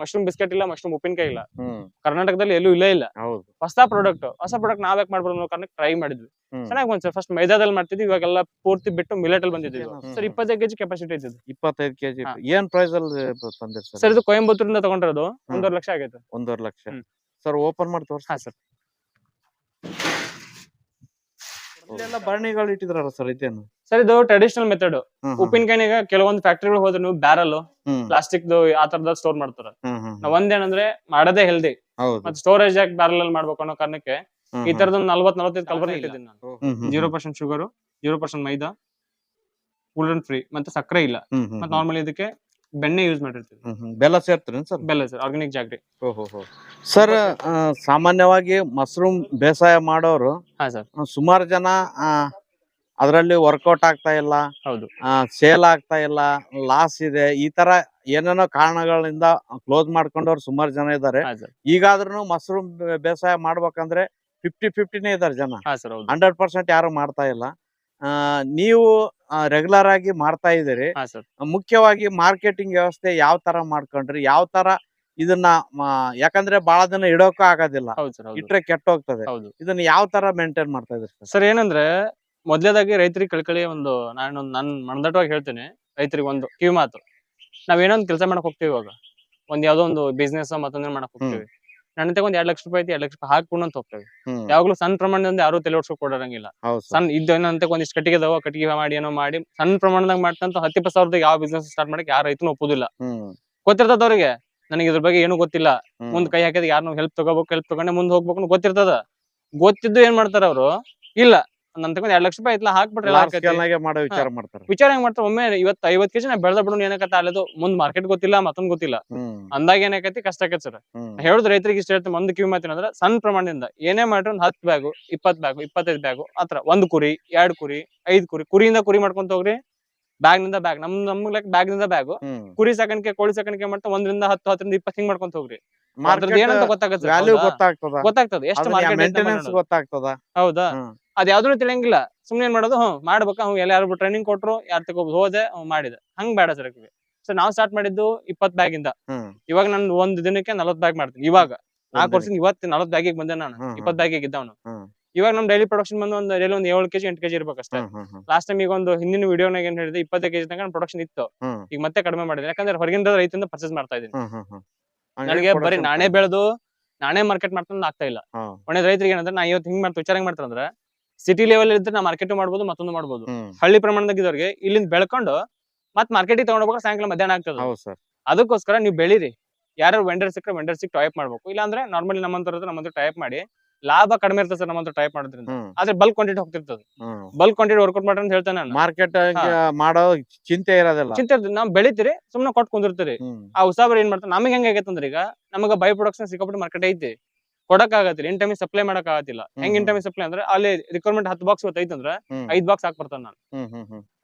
Mushroom biscuit ಇಲ್ಲ mushroom ಉಪ್ಪಿನಕಾಯಿ ಇಲ್ಲ. ಕರ್ನಾಟಕದಲ್ಲಿ ಎಲ್ಲೂ ಇಲ್ಲೇ ಇಲ್ಲ. ಹೌದು. ಹೊಸ ಪ್ರಾಡಕ್ಟ್ ಹೊಸ ಪ್ರಾಡಕ್ಟ್ ನಾವ್ ಯಾಕೆ ಮಾಡ್ಬೋದು ಅನ್ನೋ ಕಾರಣಕ್ಕೆ ಟ್ರೈ ಮಾಡಿದ್ವಿ. ಚೆನ್ನಾಗಿ ಬಂದ್ ಸರ್ ಫಸ್ಟ್ ಮೈದಾದಲ್ಲಿ ಮಾಡ್ತಿದ್ವಿ ಇವಾಗೆಲ್ಲ ಪೂರ್ತಿ ಬಿಟ್ಟು ಮಿಲೆಟ್ ಅಲ್ಲಿ ಬಂದಿದ್ವಿ. ಸರ್ ಇಪ್ಪತ್ತೈದು ಕೆಜಿ ಕೆಪಾಸಿಟಿ ಇದ್ದು ಇಪ್ಪತ್ತೈದು ಕೆಜಿ. ಏನ್ ಪ್ರೈಸ್ ಅಲ್ಲಿ ಸರ್ ಇದು ಕೊಯಂಬತ್ತೂರಿಂದ ತಗೊಂಡಿರೋದು. ಒಂದೂವರೆ ಲಕ್ಷ ಆಗೈತೆ. ಒಂದೂವರೆ ಲಕ್ಷ. ಸರ್ ಓಪನ್ ಮಾಡಿ ತೋರ್ಸಿ ಹಾ ಸರ್ ಇಲ್ಲೆಲ್ಲ ಬರಣಿಗಳು ಇಟ್ಟಿದ್ರಲ್ಲ ಸರ್ ಇದೇನು? ಸರ್ ಇದು ಟ್ರೆಡಿಷನಲ್ ಮೆಥಡ್ ಹ್ಮ್, ಹ್ಮ್. ಉಪ್ಪಿನಕಾಯಿನಾಗ ಕೆಲವೊಂದು ಫ್ಯಾಕ್ಟ್ರಿಗಳು ಹೋದ್ರೆ ನೀವು ಬ್ಯಾರಲ್ ಹ್ಮ್, ಪ್ಲಾಸ್ಟಿಕ್ ಆ ತರದ ಸ್ಟೋರ್ ಮಾಡ್ತಾರ. ಹ್ಮ್, ಹ್ಮ್, ನಾವ್ ಒಂದೇನಂದ್ರೆ ಮಾಡೋದೇ ಹೆಲ್ದಿ ಹೌದು. ಮತ್ತೆ ಸ್ಟೋರೇಜ್ ಯಾಕೆ ಬ್ಯಾರಲ್ ಅಲ್ಲಿ ಮಾಡ್ಬೇಕು ಅನ್ನೋ ಕಾರಣಕ್ಕೆ ಹ್ಮ್, ಈ ಹ್ಮ್. ತರದ ನಲ್ವತ್ ನಲ್ವತ್ತೈದು ಕಲ್ಬರ್ ಇಲ್ಲ. ಇಟ್ಟಿದ್ದೀನಿ ನಾನು. ಹ್ಮ್, ಹ್ಮ್, zero percent sugar zero percent maida gluten free ಮತ್ತೆ ಸಕ್ಕರೆ ಇಲ್ಲ. ಹ್ಮ್, ಹ್ಮ್, ಮತ್ತೆ ನಾರ್ಮಲಿ ಇದಕ್ಕೆ ಬೆಣ್ಣೆ ಯೂಸ್ ಮಾಡಿರ್ತೀವಿ. ಬೆಲ್ಲ ಸೇರ್ತೀರ ಸರ್? ಬೆಲ್ಲ ಸರ್ ಆರ್ಗಾನಿಕ್ ಜಾಗ್ರಿ. ಸರ್ ಸಾಮಾನ್ಯವಾಗಿ ಮಶ್ರೂಮ್ ಬೇಸಾಯ ಮಾಡೋರು ಹಾ ಸರ್. ಸುಮಾರು ಜನ ಅದರಲ್ಲಿ ವರ್ಕೌಟ್ ಆಗ್ತಾ ಇಲ್ಲ ಹೌದು. ಸೇಲ್ ಆಗ್ತಾ ಇಲ್ಲ ಲಾಸ್ ಇದೆ ಈ ತರ ಏನೇನೋ ಕಾರಣಗಳಿಂದ ಕ್ಲೋಸ್ ಮಾಡ್ಕೊಂಡವ್ರು ಸುಮಾರು ಜನ ಇದ್ದಾರೆ. ಹಾ ಸರ್. ಈಗಾದ್ರೂ ಮಶ್ರೂಮ್ ಬೇಸಾಯ ಮಾಡ್ಬೇಕಂದ್ರೆ ಫಿಫ್ಟಿ ಫಿಫ್ಟಿನೇ ಇದಾರೆ ಜನ. ಹಾ ಸರ್ ಹೌದು. ಹಂಡ್ರೆಡ್ ಪರ್ಸೆಂಟ್ ಯಾರು ಮಾಡ್ತಾ ಇಲ್ಲ. ನೀವು ರೆಗ್ಯುಲರ್ ಆಗಿ ಮಾಡ್ತಾ ಇದ್ದೀರಿ. ಹಾ ಸರ್. ಮುಖ್ಯವಾಗಿ ಮಾರ್ಕೆಟಿಂಗ್ ವ್ಯವಸ್ಥೆ ಯಾವ ತರ ಮಾಡ್ಕೊಂಡ್ರಿ? ಯಾವ ತರ ಇದನ್ನ ಮ, ಯಾಕಂದ್ರೆ ಬಹಳ ದಿನ ಇಡೋಕ ಆಗೋದಿಲ್ಲ. ಹೌದು ಸರ್ ಹೌದು. ಇಟ್ರೆ ಕೆಟ್ಟ ಹೋಗ್ತದೆ ಹೌದು. ಇದನ್ನ ಯಾವ ತರ ಮೇಂಟೈನ್ ಮಾಡ್ತಾ ಇದ್ರಿ ಸರ್? ಸರ್ ಏನಂದ್ರೆ ಮೊದ್ಲೇದಾಗಿ ರೈತರಿಗೆ ಕಳ್ಕಳಿ ಒಂದು ನಾನು ನನ್ ಮನದಟ್ಟವಾಗಿ ಹೇಳ್ತೀನಿ. ರೈತರಿಗೆ ಒಂದು ಕಿವಿ ಮಾತು. ನಾವ್ ಏನೋ ಒಂದು ಕೆಲಸ ಮಾಡಕ್ ಹೋಗ್ತೀವಿ ಇವಾಗ. ಒಂದ್ ಯಾವ್ದೋ ಒಂದು ಬಿಸ್ನೆಸ್ ಮತ್ತೊಂದ್ ಮಾಡಕ್ ಹೋಗ್ತೀವಿ. ನನ್ನ ಒಂದ್ ಎರಡ್ ಲಕ್ಷ ರೂಪಾಯಿ ಐತಿ ಎರಡ್ ಲಕ್ಷ ರೂಪಾಯಿ ಹಾಕೊಂಡು ಅಂತ ಹೋಗ್ತೇವೆ. ಯಾವಾಗ್ಲೂ ಸಣ್ಣ ಪ್ರಮಾಣದಿಂದ ಯಾರು ತಲೆ ಓಡಿಸ್ ಕೊಡರಂಗಿಲ್ಲ. ಇದ್ದ ಸಣ್ಣ ಇದ್ದೇನಂತ ಒಂದಿಷ್ಟು ಕಟ್ಟಿಗೆ ಅದಾವ ಕಟ್ಟಿಗೆ ಮಾಡಿ ಏನೋ ಮಾಡಿ ಸಣ್ಣ ಪ್ರಮಾಣದಾಗ ಮಾಡ್ತಂತ ಹತ್ತು ಇಪ್ಪತ್ತು ಸಾವಿರದಾಗ ಯಾವ ಬಿಸ್ನೆಸ್ ಸ್ಟಾರ್ಟ್ ಮಾಡಕ್ ಯಾರ ರೈತನು ಒಪ್ಪುದಿಲ್ಲ. ಗೊತ್ತಿರ್ತದ ಅವ್ರಿಗೆ ನನಗೆ ಇದ್ರ ಬಗ್ಗೆ ಏನು ಗೊತ್ತಿಲ್ಲ. ಮುಂದ್ ಕೈ ಹಾಕಿದ ಯಾರು ಹೆಲ್ಪ್ ತಗೋಬೇಕು ಹೆಲ್ಪ್ ತಗೊಂಡೆ ಮುಂದ್ ಹೋಗ್ಬೇಕು ಗೊತ್ತಿರ್ತದ. ಗೊತ್ತಿದ್ದು ಏನ್ ಮಾಡ್ತಾರ ಅವ್ರು ಇಲ್ಲ. ನನ್ ತಗೊಂಡ್ ಎರಡ್ ಲಕ್ಷ ರೂಪಾಯಿ ಐತ್ಲಾ ಹಾಕ್ಬಿಟ್ರೆ. ಮಾಡೋ ವಿಚಾರ ಮಾಡ್ತಾರೆ. ವಿಚಾರ ಹೆಂಗ್ ಮಾಡ್ತಾರ ಒಮ್ಮೆ ಇವತ್ತು ಐವತ್ ಕೆಜಿ ನಾ ಬೆಳ್ದ ಬಿಡೋಣ ಏನಕತ್ತ ಅಲ್ಲದು ಮುಂದ್ ಮಾರ್ಕೆಟ್ ಗೊತ್ತಿಲ್ಲ ಮತ್ತೊಂದ್ ಗೊತ್ತಿಲ್ಲ. ಅಂದಾಗ ಏನಾಕೈತಿ ಕಷ್ಟ ಆಕೈತಿ ಸರ್. ಹೇಳುದ್ ರೈತರಿಗೆ ಇಷ್ಟ ಹೇಳ್ತೀನಿ ಒಂದ್ ಕಿವಿ ಮಾತಿನಂದ್ರ ಸಣ್ಣ ಪ್ರಮಾಣದಿಂದ ಏನೇ ಮಾಡ್ರಿ ಒಂದ್ ಹತ್ ಬ್ಯಾಗು ಇಪ್ಪತ್ ಬ್ಯಾಗು ಇಪ್ಪತ್ತೈದ್ ಬ್ಯಾಗು ಆತರ ಒಂದ್ ಕುರಿ ಎರಡ್ ಕುರಿ ಐದ್ ಕುರಿ ಕುರಿಯಿಂದ ಕುರಿ ಮಾಡ್ಕೊಂತ ಹೋಗ್ರಿ ಬ್ಯಾಗ್ನಿಂದ ಬ್ಯಾಗ್ ನಮ್ ನಮ್ ಲೆಕ್ಕ ಬ್ಯಾಗ್ನಿಂದ ಬ್ಯಾಗು ಕುರಿ ಸಾಕಾಣಿಕೆ ಕೋಳಿ ಸಾಕಾಣಿಕೆ ಮಾಡ್ತಾ ಒಂದ್ರಿಂದ ಹತ್ತು ಹತ್ತರಿಂದ ಇಪ್ಪತ್ತು ಹಿಂಗ್ ಮಾಡ್ಕೊಂತ ಹೋಗ್ರಿ. ಏನಂತ ಗೊತ್ತಾಗತ್ತೆ ಗೊತ್ತಾಗ್ತದ. ಎಷ್ಟು ಮಾರ್ಕೆಟ್ ಗೊತ್ತಾಗ್ತದ. ಹೌದಾ. ಅದ್ ಯಾವ್ದು ತಿಳಿಯಂಗಿಲ್ಲ. ಸುಮ್ನೆ ಏನ್ ಮಾಡೋದು ಹ್ಮ್ ಮಾಡ್ಬೇಕ. ಹ್ಮ್ ಎಲ್ಲ ಯಾರು ಟ್ರೈನಿಂಗ್ ಕೊಟ್ರು ಯಾರ್ ತಗೋ ಹೋದೆ ಹ್ಮ್ ಮಾಡಿದೆ. ಹಂಗ್ ಬೇಡ ಸರ್ ಸೊ ನಾವ್ ಸ್ಟಾರ್ಟ್ ಮಾಡಿದ್ದು ಇಪ್ಪತ್ ಬ್ಯಾಗ್ ಇಂದ. ಇವಾಗ ನಾನು ಒಂದ್ ದಿನಕ್ಕೆ ನಲವತ್ ಬ್ಯಾಗ್ ಮಾಡ್ತೀನಿ ಇವಾಗ. ನಾಲ್ಕು ವರ್ಷದಿಂದ ಇವತ್ತು ನಲವತ್ ಬ್ಯಾಗಿಗೆ ಬಂದೆ ನಾನು. ಇಪ್ಪತ್ ಬ್ಯಾಗಿಗೆ ಇದ್ದವನು. ಇವಾಗ ನಮ್ ಡೈಲಿ ಪ್ರೊಡಕ್ಷನ್ ಬಂದು ಒಂದ್ ಡೈಲಿ ಒಂದ್ ಏಳು ಕೆಜಿ ಎಂಟು ಕೆಜಿ ಇರ್ಬೇಕಷ್ಟೇ. ಲಾಸ್ಟ್ ಟೈಮ್ ಈಗ ಒಂದು ಹಿಂದಿನ ವಿಡಿಯೋನಾಗ ಏನ್ ಹೇಳಿದೆ ಇಪ್ಪತ್ತೈ ಕೆಜಿ ತನಕ ಪ್ರೊಡಕ್ಷನ್ ಇತ್ತು. ಈಗ ಮತ್ತೆ ಕಡಿಮೆ ಮಾಡಿದೆ. ಯಾಕಂದ್ರೆ ಹೊರಗಿಂದ ರೈತಿಂದ ಪರ್ಚೇಸ್ ಮಾಡ್ತಾ ಇದೀನಿ ನನಗೆ ಬರೀ ನಾನೇ ಬೆಳೆದು ನಾನೇ ಮಾರ್ಕೆಟ್ ಮಾಡ್ತಾ ಆಗ್ತಾ ಇಲ್ಲ. ಒಳ್ಳೆ ರೈತರಿಗೆ ಏನಂದ್ರೆ ನಾ ಇವತ್ತು ಹಿಂಗ್ ಮಾಡ್ತಾ ವಿಚಾರ ಮಾಡ್ತಾರಂದ್ರೆ ಸಿಟಿ ಲೆವೆಲ್ ಇದ್ರೆ ನಾ ಮಾರ್ಕೆಟ್ ಮಾಡಬಹುದು ಮತ್ತೊಂದು ಮಾಡ್ಬೋದು. ಹಳ್ಳಿ ಪ್ರಮಾಣದಾಗ ಇದ್ದವ್ರಿಗೆ ಇಲ್ಲಿಂದ ಬೆಳ್ಕೊಂಡು ಮತ್ ಮಾರ್ಕೆಟಿಗೆ ತಗೊಂಡೋಗ ಸಾಯಂಕಾಲ ಮಧ್ಯಾಹ್ನ ಆಗ್ತದೆ. ಹೌದು ಸರ್. ಅದಕ್ಕೋಸ್ಕರ ನೀವು ಬೆಳೀರಿ. ಯಾರು ವೆಂಡರ್ ಸಿಕ್ಕರೆ ವೆಂಡರ್ ಸಿಕ್ ಟೈಪ್ ಮಾಡ್ಬೇಕು. ಇಲ್ಲಾಂದ್ರೆ ನಾರ್ಮಲಿ ನಮ್ಮಂತರ ನಮ್ಮಂತ ಟೈಪ್ ಮಾಡಿ ಲಾಭ ಕಡಿಮೆ ಇರ್ತದೆ ಸರ್ ನಮ್ಮಂತ ಟೈಪ್ ಮಾಡೋದ್ರಿಂದ. ಹ್ಮ್. ಆದ್ರೆ ಬಲ್ಕ್ ಕ್ವಾಂಟಿಟಿ ಹೋಗ್ತಿರ್ತದೆ. ಹ್ಮ್. ಬಲ್ಕ್ ಕ್ವಾಂಟಿಟಿ ವರ್ಕೌಟ್ ಮಾಡ್ರಿ ಅಂತ ಹೇಳ್ತೇನೆ ನಾನು. ಮಾರ್ಕೆಟ್ ಮಾಡೋ ಚಿಂತೆ ಇರೋದಿಲ್ಲ. ಚಿಂತೆ ಇರ್ತದೆ. ನಾವು ಬೆಳಿತೀರಿ ಸುಮ್ನೆ ಕೊಟ್ಟು ಕುಂದಿರ್ತೀರಿ. ಹ್ಮ್. ಆ ಉಸಾಬರ್ ಏನ್ ಮಾಡ್ತಾರೆ? ನಮಗೆ ಹೆಂಗ್ ಆಗೈತಂದ್ರೆ ಈಗ ನಮಗೆ ಬೈ ಪ್ರೊಡಕ್ಷನ್ ಸಿಕ್ಕಾಪಟ್ಟೆ ಮಾರ್ಕೆಟ್ ಐತಿ. ಕೊಡಕ್ ಆಗತ್ತಿಲ್ಲ ಇನ್ ಟೈಮಿಗೆ ಸಪ್ಲೈ ಮಾಡಕ್ ಆಗತ್ತಿಲ್ಲ ಹೆಂಗ್ ಇನ್. ಟೈಮಿಗೆ ಸಪ್ಲೈ ಅಂದ್ರೆ ಅಲ್ಲಿ ರಿಕ್ವೈರ್ಮೆಂಟ್ ಹತ್ತು ಬಾಕ್ಸ್ ಗೊತ್ತೈತಂದ್ರೆ ಐದ್ ಬಾಕ್ಸ್ ಹಾಕ್ ಬರ್ತಾನೆ ನಾನು.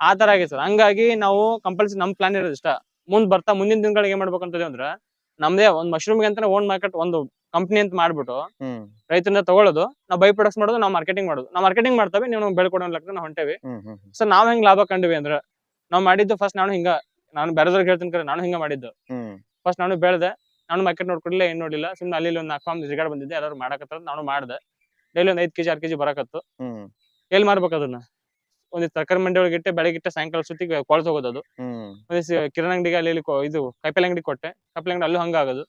ಆ ತರ ಆಗಿದೆ ಸರ್. ಹಂಗಾಗಿ ನಾವು ಕಂಪಲ್ಸರಿ ನಮ್ ಪ್ಲಾನ್ ಇರೋದು ಇಷ್ಟ. ಮುಂದ್ ಬರ್ತಾ ಮುಂದಿನ ದಿನಗಳಿಗೆ ಏನ್ ಮಾಡ್ಬೇಕಂತದೆ ಅಂದ್ರೆ ನಮ್ದೇ ಒಂದ್ ಮಶ್ರೂಮ್ ಅಂತ ಓನ್ ಮಾರ್ಕೆಟ್ ಒಂದು ಕಂಪ್ನಿ ಅಂತ ಮಾಡ್ಬಿಟ್ಟು ರೈತರಿಂದ ತಗೊಳ್ಳೋದು. ನಾವು ಬೈ ಪ್ರೊಡಕ್ಟ್ಸ್ ಮಾಡೋದು ನಾವು ಮಾರ್ಕೆಟಿಂಗ್ ಮಾಡೋದು. ನಾವು ಮಾರ್ಕೆಟಿಂಗ್ ಮಾಡ್ತೇವೆ ನೀವು ನಮ್ಗೆ ಬೆಳ್ಕೊಡೋ ಲೆಕ್ಕ ನಾವು ಹೊಂಟೇವಿ. ಸರ್ ಸೊ ನಾವ್ ಹೆಂಗ್ ಲಾಭ ಕಂಡ್ವಿ ಅಂದ್ರೆ ನಾವ್ ಮಾಡಿದ್ದು ಫಸ್ಟ್ ನಾನು ಹಿಂಗ ನಾನು ಬೇರೆದವ್ರಿಗೆ ಹೇಳ್ತೀನಿ ಕರೆ ನಾನು ಹಿಂಗ ಮಾಡಿದ್ದು. ಫಸ್ಟ್ ನಾನು ಬೆಳೆದೆ ನಾನು ಮಾರ್ಕೆಟ್ ನೋಡ್ಕೊಡ್ಲಿಲ್ಲ ಏನ್ ನೋಡಿಲ್ಲ ಸುಮ್ನೆ ಅಲ್ಲಿ ಇಲ್ಲಿ ಒಂದು ನಾಲ್ಕು ಫಾರ್ಮ್ ಜಿಗಾಡ್ ಬಂದಿದ್ದೆ. ಎಲ್ಲರೂ ಮಾಡಕತ್ತ ನಾನು ಮಾಡ್ದೆ. ಡೈಲಿ ಒಂದ್ ಐದ್ ಕೆಜಿ ಆರ್ ಕೆಜಿ ಬರಕತ್ತು. ಹ್ಮ್. ಎಲ್ಲಿ ಮಾರ್ಬೇಕು ಅದನ್ನ? ಒಂದ್ ತರಕಾರಿ ಮಂಡಿ ಒಳಗೆ ಇಟ್ಟೆ ಬೆಳಗ್ಗೆ ಸಾಯಂಕಾಲ ಸುತ್ತಿಗೆ ಕೊಳ್ತು ಹೋಗೋದು ಅದು ಹ್ಮ್ ಕಿರಾಣಿ ಅಂಗಡಿಗೆ ಅಲ್ಲಿ ಇಲ್ಲಿ ಕೊ- ಇದು ಕೈಪಲ್ ಅಂಗಡಿ ಕೊಟ್ಟೆ. ಕೈಪಲ್ ಅಂಗಡಿ ಅಲ್ಲೂ ಹಂಗಾಗೋದು.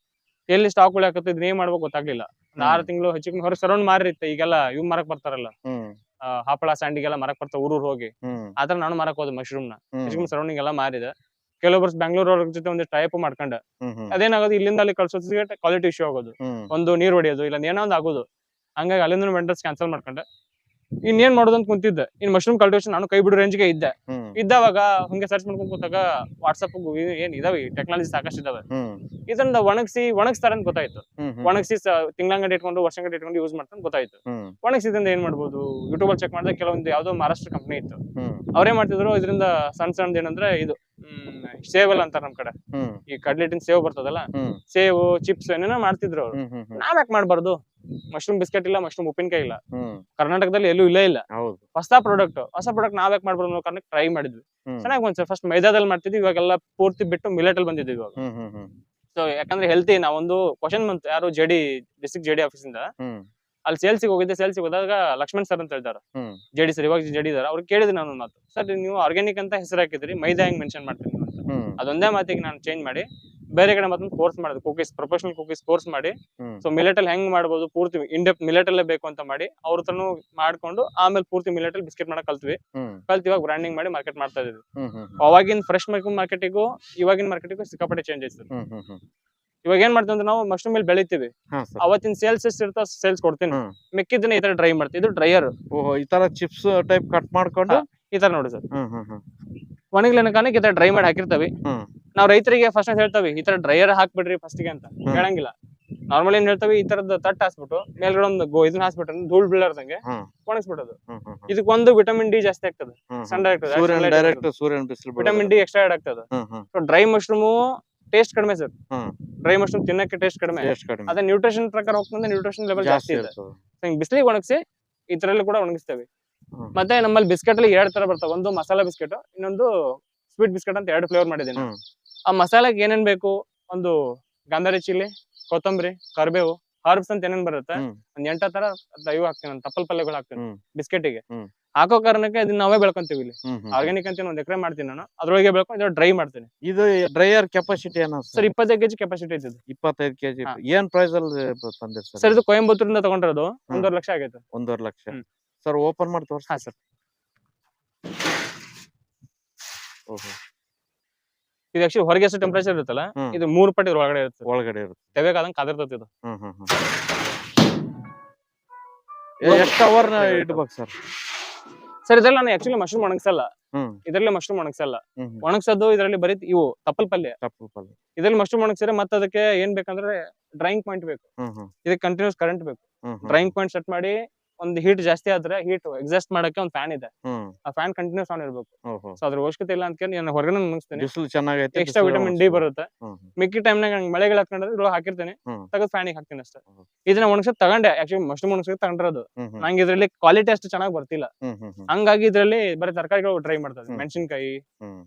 ಎಲ್ಲಿ ಸ್ಟಾಕ್ ಉಳಿಯಾಕತ್ತು ಇದನ್ನ ಏನ್ ಮಾಡ್ಬೇಕು ಗೊತ್ತಾಗ್ಲಿಲ್ಲ. ಒಂದ್ ಆರು ತಿಂಗಳು ಹೆಚ್ಚಿಗೆ ಹೊರ ಸರೌಂಡ್ ಮಾರಿತ್ತೆ ಈಗೆಲ್ಲ ಇವ್ ಮಾರಕ್ ಬರ್ತಾರಲ್ಲ. ಹ್ಮ್. ಆ, ಹಪ್ಪಳ ಸ್ಯಾಂಡಿಗೆಲ್ಲ ಮಾರಕ್ ಬರ್ತಾವ ಊರೂರ್ ಹೋಗಿ. ಹ್ಮ್. ಆತರ ನಾನು ಮಾರಕ್ ಹೋದೆ ಮಶ್ರೂಮ್ನ ಮಶ್ರೂಮ್ ಸರೌಂಡಿಂಗ್ ಎಲ್ಲ ಮಾರಿದೆ. ಕೆಲವು ವರ್ಷ ಬೆಂಗಳೂರು ಅವ್ರ ಜೊತೆ ಒಂದು ಟೈಪ್ ಮಾಡ್ಕೊಂಡ. ಅದೇನಾಗೋದು ಇಲ್ಲಿಂದ ಅಲ್ಲಿ ಕಳ್ಸೋದಿಗೆ ಕ್ವಾಲಿಟಿ ಇಶ್ಯೂ ಆಗೋದು ಒಂದು ನೀರ್ ಹೊಡಿಯೋದು ಇಲ್ಲ ಏನೋ ಒಂದು ಆಗೋದು. ಹಂಗಾಗಿ ಅಲ್ಲಿಂದ ವೆಂಡರ್ಸ್ ಕ್ಯಾನ್ಸಲ್ ಮಾಡ್ಕೊಂಡೆ. ಇನ್ನೇನ್ ಏನ್ ಮಾಡೋದಂತ ಕುಂತಿದ್ದೆ. ಇನ್ ಮಶ್ರೂಮ್ ಕಲ್ಟಿವೇಶನ್ ನಾನು ಕೈ ಬಿಡೋ ರೇಂಜ್ಗೆ ಇದ್ದೆ. ಇದ್ದಾವಾಗ ಹಂಗೆ ಸರ್ಚ್ ಮಾಡ್ಕೊಂಡ್ ಕೂತಾಗ ವಾಟ್ಸಪ್ ಏನ್ ಇದಾವೆ ಟೆಕ್ನಾಲಜಿ ಸಾಕಷ್ಟು ಇದಾವೆ. ಇದನ್ನ ಒಣಗಿಸಿ ಒಣಗಿಸ್ತಾರ ಅಂತ ಗೊತ್ತಾಯ್ತು. ಒಣಗಿಸಿ ತಿಂಗಳಂಗಡಿ ಇಟ್ಕೊಂಡು ವರ್ಷಂಗಡಿ ಇಟ್ಕೊಂಡು ಯೂಸ್ ಮಾಡ್ತಾನೆ ಗೊತ್ತಾಯ್ತು. ಒಣಗಿಸಿದ್ರಿಂದ ಏನ್ ಮಾಡ್ಬೋದು? ಯೂಟ್ಯೂಬ್ ಅಲ್ಲಿ ಚೆಕ್ ಮಾಡಿದ್ರೆ ಕೆಲವೊಂದು ಯಾವ್ದೋ ಮಹಾರಾಷ್ಟ್ರ ಕಂಪ್ನಿ ಇತ್ತು. ಅವರೇ ಮಾಡ್ತಿದ್ರು. ಇದರಿಂದ ಸಣ್ಣ ಸಣ್ಣದ ಏನಂದ್ರೆ ಇದು ಸೇವಲ್ ಅಂತಾರ ನಮ್ ಕಡೆ. ಈ ಕಡ್ಲಿಟ್ಟಿನ ಸೇವ್ ಬರ್ತದಲ್ಲ? ಸೇವ್ ಚಿಪ್ಸ್ ಏನೇನೋ ಮಾಡ್ತಿದ್ರು ಅವ್ರು. ನಾವ್ ಯಾಕೆ ಮಾಡ್ಬಾರ್ದು? ಮಶ್ರೂಮ್ ಬಿಸ್ಕೆಟ್ ಇಲ್ಲ ಮಶ್ರೂಮ್ ಉಪ್ಪಿನಕಾಯಿ ಇಲ್ಲ. ಕರ್ನಾಟಕದಲ್ಲಿ ಎಲ್ಲೂ ಇಲ್ಲೇ ಇಲ್ಲ. ಹೌದು. ಹೊಸ ಪ್ರಾಡಕ್ಟ್ ಹೊಸ ಪ್ರಾಡಕ್ಟ್ ನಾವ್ ಯಾಕೆ ಮಾಡ್ಬೋದು ಅನ್ನೋ ಕಾರಣಕ್ಕೆ ಟ್ರೈ ಮಾಡಿದ್ವಿ. ಚೆನ್ನಾಗಿ ಬಂದ್ ಸರ್ ಫಸ್ಟ್ ಮೈದಾದಲ್ಲಿ ಮಾಡ್ತಿದ್ವಿ ಇವಾಗೆಲ್ಲ ಪೂರ್ತಿ ಬಿಟ್ಟು ಮಿಲೆಟ್ ಅಲ್ಲಿ ಬಂದಿದ್ವಿ ಇವಾಗ. ಸೊ ಯಾಕಂದ್ರೆ ಹೆಲ್ತಿ ನಾವೊಂದು ಕ್ವಶನ್ ಬಂತು. ಯಾರು ಜೆಡಿ ಡಿಸ್ಟ್ರಿಕ್ಟ್ ಜೆಡಿ ಆಫೀಸ್ ಇಂದ? ಅಲ್ಲಿ ಸೇಲ್ಸಿಗೆ ಹೋಗಿದ್ದೆ ಸೇಲ್ಸಿಗೆ ಹೋದಾಗ ಲಕ್ಷ್ಮಣ್ ಸರ್ ಅಂತ ಹೇಳ್ತಾರೆ ಹ್ಮ್. ಜೆಡಿ ಸರ್ ಇವಾಗ ಜೆಡಿ ಇದಾರೆ. ಅವ್ರು ಕೇಳಿದ್ರು ನಾನು ಮಾತು. ಸರ್ ನೀವು ಆರ್ಗ್ಯಾನಿಕ್ ಅಂತ ಹೆಸರು ಹಾಕಿದ್ರಿ ಮೈದಾ ಹೆಂಗ್ ಮೆನ್ಷನ್ ಮಾಡ್ತೀನಿ ಅಂತ. ಅದೊಂದೇ ಮಾತಿಗೆ ನಾನು ಚೇಂಜ್ ಮಾಡಿ ಬೇರೆ ಕಡೆ ಮತ್ತೊಂದು ಕೋರ್ಸ್ ಮಾಡಿದೆ ಕುಕೀಸ್ ಪ್ರೊಫೆಷನಲ್ ಕುಕೀಸ್ ಕೋರ್ಸ್ ಮಾಡಿ ಸೊ ಮಿಲೆಟ್ ಅಲ್ಲಿ ಹೆಂಗ್ ಮಾಡಬಹುದು ಪೂರ್ತಿ ಇಂಡೆಪ್ ಮಿಲೆಟ್ ಅಲ್ಲೇ ಬೇಕು ಅಂತ ಮಾಡಿ ಅವ್ರ ತನ ಮಾಡ್ಕೊಂಡು ಆಮೇಲೆ ಪೂರ್ತಿ ಮಿಲೆಟ್ ಅಲ್ಲಿ ಬಿಸ್ಕೆಟ್ ಮಾಡಕ್ ಕಲ್ತಿವಿ. ಕಲ್ತ್ ಇವಾಗ ಬ್ರಾಂಡಿಂಗ್ ಮಾಡಿ ಮಾರ್ಕೆಟ್ ಮಾಡ್ತಾ ಇದ್ವಿ ಅವಾಗಿನ ಫ್ರೆಶ್ ಮಾರ್ಕೆಟಿಗೂ ಇವಾಗಿನ ಮಾರ್ಕೆಟಿಗೂ ಸಿಕ್ಕಾಪಟ್ಟೆ ಚೇಂಜ್ ಆಯ್ತು ಇವಾಗ ಏನ್ ಮಾಡ್ತೀವಿ ಅಂದ್ರೆ ನಾವು ಮಶ್ರೂಮ್ ಮೇಲೆ ಬೆಳಿತೀವಿ. ಅವತ್ತಿನ ಸೇಲ್ಸ್ ಎಷ್ಟು ಇರ್ತೋ ಸೇಲ್ಸ್ ಕೊಡ್ತೀನಿ. ಮಿಕ್ಕಿದ್ದನ್ನ ಈ ತರ ಡ್ರೈ ಮಾಡ್ತೀವಿ. ಇದು ಡ್ರೈಯರ್ ಓಹೋ ಈ ತರ ಚಿಪ್ಸ್ ಟೈಪ್ ಕಟ್ ಮಾಡ್ಕೊಂಡು? ಈ ತರ ನೋಡಿ ಸರ್. ಹ್ಮ್ ಈ ತರ ಡ್ರೈ ಮಾಡಿ ಹಾಕಿರ್ತಾವಿ. ನಾವ್ ರೈತರಿಗೆ ಫಸ್ಟ್ ಹೇಳ್ತಾವಿ ಈ ತರ ಡ್ರೈಯರ್ ಹಾಕ್ಬಿಡ್ರಿ ಫಸ್ಟ್ಗೆ ಅಂತ. ಹೇಳಂಗಿಲ್ಲ. ನಾರ್ಮಲ್ ಏನ್ ಹೇಳ್ತಾವಿ ಈ ತರದ ತಟ್ಟ ಹಾಸ್ಬಿಟ್ಟು ಮೇಲ್ಗಡೆ ಒಂದು ಗೋ ಇದನ್ನ ಹಾಸ್ಬಿಟ್ರೆ ಧೂಳ್ ಬೀಳಾರ್ದಂಗೆ. ಒಣಗಿಸ್ಬಿಡೋದು. ಇದಕ್ ಒಂದು ವಿಟಮಿನ್ ಡಿ ಜಾಸ್ತಿ ಆಗ್ತದೆ. ಸಣ್ಣ ಆಗ್ತದೆ ವಿಟಮಿನ್ ಡಿ ಎಕ್ಸ್ಟ್ರಾ ಆಡ್ ಆಗ್ತದೆ. ಡ್ರೈ ಮಶ್ರೂಮು ಟೇಸ್ಟ್ ಕಡಿಮೆ ಸರ್. ಡ್ರೈ ಮಶ್ರೂಮ್ ತಿನ್ನಕ್ಕೆ ಟೇಸ್ಟ್ ಕಡಿಮೆ. ಅದೇ ನ್ಯೂಟ್ರಿಷನ್ ಪ್ರಕಾರ ಹೋಗ್ತಂದ್ರೆ ನ್ಯೂಟ್ರಿಷನ್ ಲೆವೆಲ್ ಜಾಸ್ತಿ ಇದೆ ಬಿಸಿಲಿಗೆ ಒಣಗಿಸಿ ಈ ತರ ಕೂಡ ಒಣಗಿಸ್ತೇವೆ. ಮತ್ತೆ ನಮ್ಮಲ್ಲಿ ಬಿಸ್ಕೆಟ್ ಅಲ್ಲಿ ಎರಡ್ ತರ ಬರ್ತವೆ. ಒಂದು ಮಸಾಲಾ ಬಿಸ್ಕೆಟ್ ಇನ್ನೊಂದು ಸ್ವೀಟ್ ಬಿಸ್ಕೆಟ್ ಅಂತ ಎರಡು ಫ್ಲೇವರ್ ಮಾಡಿದ್ದೀನಿ. ಆ ಮಸಾಲೆಗೆ ಏನೇನ್ ಬೇಕು? ಒಂದು ಗಾಂಧಾರಿ ಚಿಲ್ಲಿ ಕೊತ್ತಂಬರಿ ಕರ್ಬೇವು ಹರ್ಬ್ಸ್ ಅಂತ ಏನೇನ್ ಬರುತ್ತೆ. ಒಂದ್ ಎಂಟ ತರ ಇವು ಹಾಕ್ತೀನಿ ನಾನು ತಪ್ಪಲ್ ಪಲ್ಯಗಳು ಹಾಕ್ತೀನಿ. ಬಿಸ್ಕೆಟಿಗೆ. ಹಾಕೋ ಕಾರಣಕ್ಕೆ ಇದನ್ನ ನಾವೇ ಬೆಳ್ಕೊಂತೀವಿ ಇಲ್ಲಿ. ಆರ್ಗ್ಯಾನಿಕ್ ಅಂತ ಒಂದ್ ಎಕರೆ ಮಾಡ್ತೀನಿ ನಾನು. ಅದ್ರೊಳಗೆ ಬೆಳ್ಕೊಂಡು ಡ್ರೈ ಮಾಡ್ತೀನಿ. ಇದು ಡ್ರೈಯರ್ ಕೆಪಾಸಿಟಿ ಏನೋ ಸರ್? ಇಪ್ಪತ್ತೈದು ಕೆಜಿ ಕೆಪಾಸಿಟಿ ಐತಿ ಇದು. ಇಪ್ಪತ್ತೈದು ಕೆಜಿ. ಏನ್ ಪ್ರೈಸ್ ಅಲ್ಲಿ ಸರ್? ಸರ್ ಇದು ಕೊಯಂಬತ್ತೂರಿಂದ ತಗೊಂಡಿರೋದು. ಒಂದೂವರೆ ಲಕ್ಷ ಆಗೈತೆ. ಒಂದೂವರೆ ಲಕ್ಷ. ಸರ್ ಓಪನ್ ಮಾಡಿ ತೋರ್ಸ ಹಾ ಸರ್. ಓಹೋ. ಇದು ಆಕ್ಚುಲಿ ಹೊರಗೆ ಎಷ್ಟು ಟೆಂಪರೇಚರ್ ಇರುತ್ತಲ್ಲ ಹ್ಮ್. ಇದು ಮೂರು ಪಟ್ಟಿ ಇದ್ರ ಒಳಗಡೆ ಇರುತ್ತೆ. ಒಳಗಡೆ ಇರುತ್ತೆ. ತೆಬೇಕಾದಂಗೆ ಕಾದಿರ್ತೈತಿ ಇದು. ಹ್ಮ್ ಹ್ಮ್ ಹ್ಮ್. ಎಷ್ಟು ಅವರ್ ಇಡ್ಬೇಕು ಸರ್ ಸರ್ ಇದ್ರಲ್ಲಿ ನಾನು ಆಕ್ಚುಲಿ ಮಶ್ರೂಮ್ ಒಣಗಿಸಲ್ಲ. ಹ್ಮ್. ಇದರಲ್ಲಿ ಮಶ್ರೂಮ್ ಒಣಗಿಸಲ್ಲ. ಹ್ಮ್ ಹ್ಮ್. ಒಣಗಿಸೋದು ಇದರಲ್ಲಿ ಬರೀ ಇವು ತಪ್ಪಲ್ ಪಲ್ಯ. ತಪ್ಪಲ್ ಪಲ್ಯ. ಇದ್ರಲ್ಲಿ ಮಶ್ರೂಮ್ ಒಣಗಿಸಿದ್ರೆ ಮತ್ತೆ ಅದಕ್ಕೆ ಏನ್ ಬೇಕಂದ್ರೆ ಡ್ರೈಯಿಂಗ್ ಪಾಯಿಂಟ್ ಬೇಕು. ಹ್ಮ್ ಹ್ಮ್. ಇದಕ್ಕೆ ಕಂಟಿನ್ಯೂಸ್ ಕರೆಂಟ್ ಬೇಕು. Hmm hmm. Drying point set ಮಾಡಿ ಒಂದು ಹೀಟ್ ಜಾಸ್ತಿ ಆದ್ರೆ ಹೀಟ್ ಎಕ್ಸಾಸ್ಟ್ ಮಾಡಕ್ಕೆ ಒಂದು ಫ್ಯಾನ್ ಇದೆ. ಆ ಫ್ಯಾನ್ ಕಂಟಿನ್ಯೂಸ್ ಆನ್ ಇರಬೇಕು. ಸೊ ಅದ್ರ ಅವಶ್ಯಕತೆ ಇಲ್ಲ ಅಂತ ನಾನು ಹೊರಗಡೆ ಮುಗಿಸ್ತೇನೆ ಚೆನ್ನಾಗೈತೆ ಎಕ್ಸ್ಟ್ರಾ ವಿಟಮಿನ್ ಡಿ ಬರುತ್ತೆ. ಮಿಕ್ಕಿ ಟೈಮ್ನಾಗ ನಂಗೆ ಮಳೆಗಳು ಹಾಕೊಂಡ್ರೆ ಇದ್ರೊಳಗೆ ಹಾಕಿರ್ತೇನೆ. ತೆಗೆದು ಫ್ಯಾನಿಗೆ ಹಾಕ್ತೀನಿ ಅಷ್ಟೇ. ಇದನ್ನ ಒಣಗಿಸ್ ತಗೊಂಡೆ. ಆಕ್ಚುಲಿ ಮಸ್ಟ್ ಮುಣಸಿಗೆ ತಗೊಂಡಿರೋದು. ನಂಗೆ ಇದ್ರಲ್ಲಿ ಕ್ವಾಲಿಟಿ ಅಷ್ಟು ಚೆನ್ನಾಗಿ ಬರ್ತಿಲ್ಲ. ಹಂಗಾಗಿ ಇದ್ರಲ್ಲಿ ಬರೀ ತರಕಾರಿಗಳು ಟ್ರೈ ಮಾಡ್ತದೆ. ಮೆಣಸಿನ್ಕಾಯಿ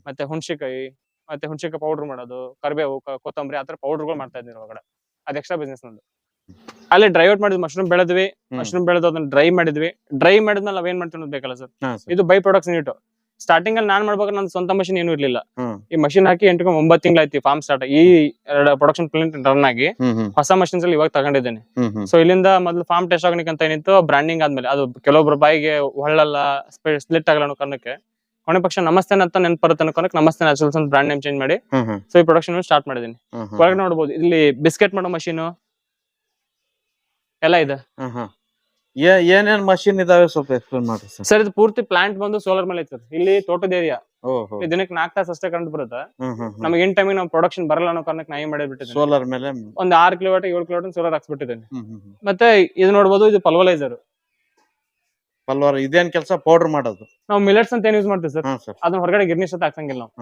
ಮತ್ತೆ ಹುಣಸಿಕಾಯಿ ಮತ್ತೆ ಹುಣಸಿಕಾಯಿ ಪೌಡರ್ ಮಾಡೋದು ಕರಿಬೇವು ಕೊತ್ತಂಬರಿ ಆತರ ಪೌಡರ್ಗಳು ಮಾಡ್ತಾ ಇದ್ದೀನಿ ಒಳಗಡೆ ಅದು ಎಕ್ಸ್ಟ್ರಾ ಬಿಸ್ನೆಸ್ ನಂದು. ಅಲ್ಲಿ ಡ್ರೈ ಔಟ್ ಮಾಡಿದ್ವಿ ಮಶ್ರೂಮ್ ಬೆಳೆದ್ವಿ. ಮಶ್ರೂಮ್ ಬೆಳೆದು ಅದನ್ನ ಡ್ರೈ ಮಾಡಿದ್ವಿ. ಡ್ರೈ ಮಾಡಿದ್ಮೇಲೆ ಮೇಲೆ ಏನ್ ಮಾಡ್ತೀವಿ ಬೇಕಲ್ಲ ಸರ್? ಇದು ಬೈ ಪ್ರಾಡಕ್ಟ್ಸ್ ಯೂನಿಟ್ ಸ್ಟಾರ್ಟಿಂಗ್ ಅಲ್ಲಿ ನಾನ್ ಮಾಡ್ಬೇಕು ನನ್ನ ಸ್ವಂತ ಮಷಿನ್ ಏನು ಇರ್ಲಿಲ್ಲ. ಈ ಮಷಿನ್ ಹಾಕಿ ಎಂಟು ಒಂಬತ್ತು ತಿಂಗಳಾಯ್ತು ಫಾರ್ಮ್ ಸ್ಟಾರ್ಟ್ ಈ ಎರಡು ಪ್ರೊಡಕ್ಷನ್ ಪ್ಲಾಂಟ್ ರನ್ ಆಗಿ ಹೊಸ ಮಷಿನ್ಸ್ ಅಲ್ಲಿ ಇವಾಗ ತಗೊಂಡಿದ್ದೇನೆ. ಸೊ ಇಲ್ಲಿಂದ ಮೊದಲು ಫಾರ್ಮ್ ಟೆಸ್ಟ್ ಆಗನಿಕ್ ಅಂತ ಏನಿತ್ತು ಬ್ರಾಂಡಿಂಗ್ ಆದ್ಮೇಲೆ. ಅದು ಕೆಲವೊಬ್ರು ಬಾಯಿಗೆ ಹೊಳ್ಳಲ್ಲ ಸ್ಪ್ಲಿಟ್ ಆಗಲ್ಲ ಅನ್ನೋ ಕಾರಣಕ್ಕೆ ಕೊನೆ ಪಕ್ಷ ನಮಸ್ತೆ ಅಂತ ನೆನಪು ಬರುತ್ತೆ ಅನ್ನೋ ಕಾರಣಕ್ಕೆ ನಮಸ್ತೆ ನ್ಯಾಚುರಲ್ಸ್ ಅಂತ ಬ್ರಾಂಡ್ ನೇಮ್ ಚೇಂಜ್ ಮಾಡಿ ಸೊ ಈ ಪ್ರೊಡಕ್ಷನ್ ಸ್ಟಾರ್ಟ್ ಮಾಡಿದ್ದೀನಿ. ಹೊರಗೆ ನೋಡಬಹುದು ಇಲ್ಲಿ ಬಿಸ್ಕೆಟ್ ಮಾಡೋ ಮಷೀನ್ ಎಲ್ಲ ಇದೆ. ಏನೇನ್ ಮಷಿನ್ ಇದಾವೆ ಸ್ವಲ್ಪ ಎಕ್ಸ್ಪ್ಲೇನ್ ಮಾಡ್ರಿ ಸರ್. ಸರ್ ಇದು ಪೂರ್ತಿ ಪ್ಲಾಂಟ್ ಬಂದು ಸೋಲಾರ್ ಮೇಲೆ ಐತೆ ಇಲ್ಲಿ ತೋಟದ ಏರಿಯಾ ದಿನಕ್ಕೆ ನಾಲ್ಕು ತಾಸು ಅಷ್ಟೇ ಕರೆಂಟ್ ಬರುತ್ತೆ. ನಮ್ಗೆ ಇನ್ ಟೈಮಿಗೆ ನಾವು ಪ್ರೊಡಕ್ಷನ್ ಬರಲ್ಲ ಅನ್ನೋ ಕಾರಣಕ್ಕೆ ನಾ ಏನ್ ಮಾಡಿಬಿಟ್ಟಿದ್ದೀನಿ. ಸೋಲಾರ್ ಮೇಲೆ? ಒಂದ್ ಆರು ಕಿಲೋವಾಟ್ ಏಳು ಕಿಲೋಮೀಟರ್ ಸೋಲಾರ್ ಹಾಕ್ಸ್ಬಿಟ್ಟಿದ್ದೀನಿ. ಮತ್ತೆ ಇದು ನೋಡ್ಬೋದು ಇದು ಪಲ್ವಲೈಸರ್ ಪಲ್ವಾರ ಇದೇನ್ ಕೆಲಸ? ಪೌಡರ್ ಮಾಡೋದು. ನಾವು ಮಿಲೆಟ್ಸ್ ಅಂತ ಏನ್ ಯೂಸ್ ಮಾಡ್ತೀವಿ ಸರ್? ಹಾ ಸರ್. ಅದನ್ನ ಹೊರಗಡೆ ಗಿರ್ನಿ ಅಂತ ಹಾಕ್ಸಂಗಿಲ್ಲ ನಾವು.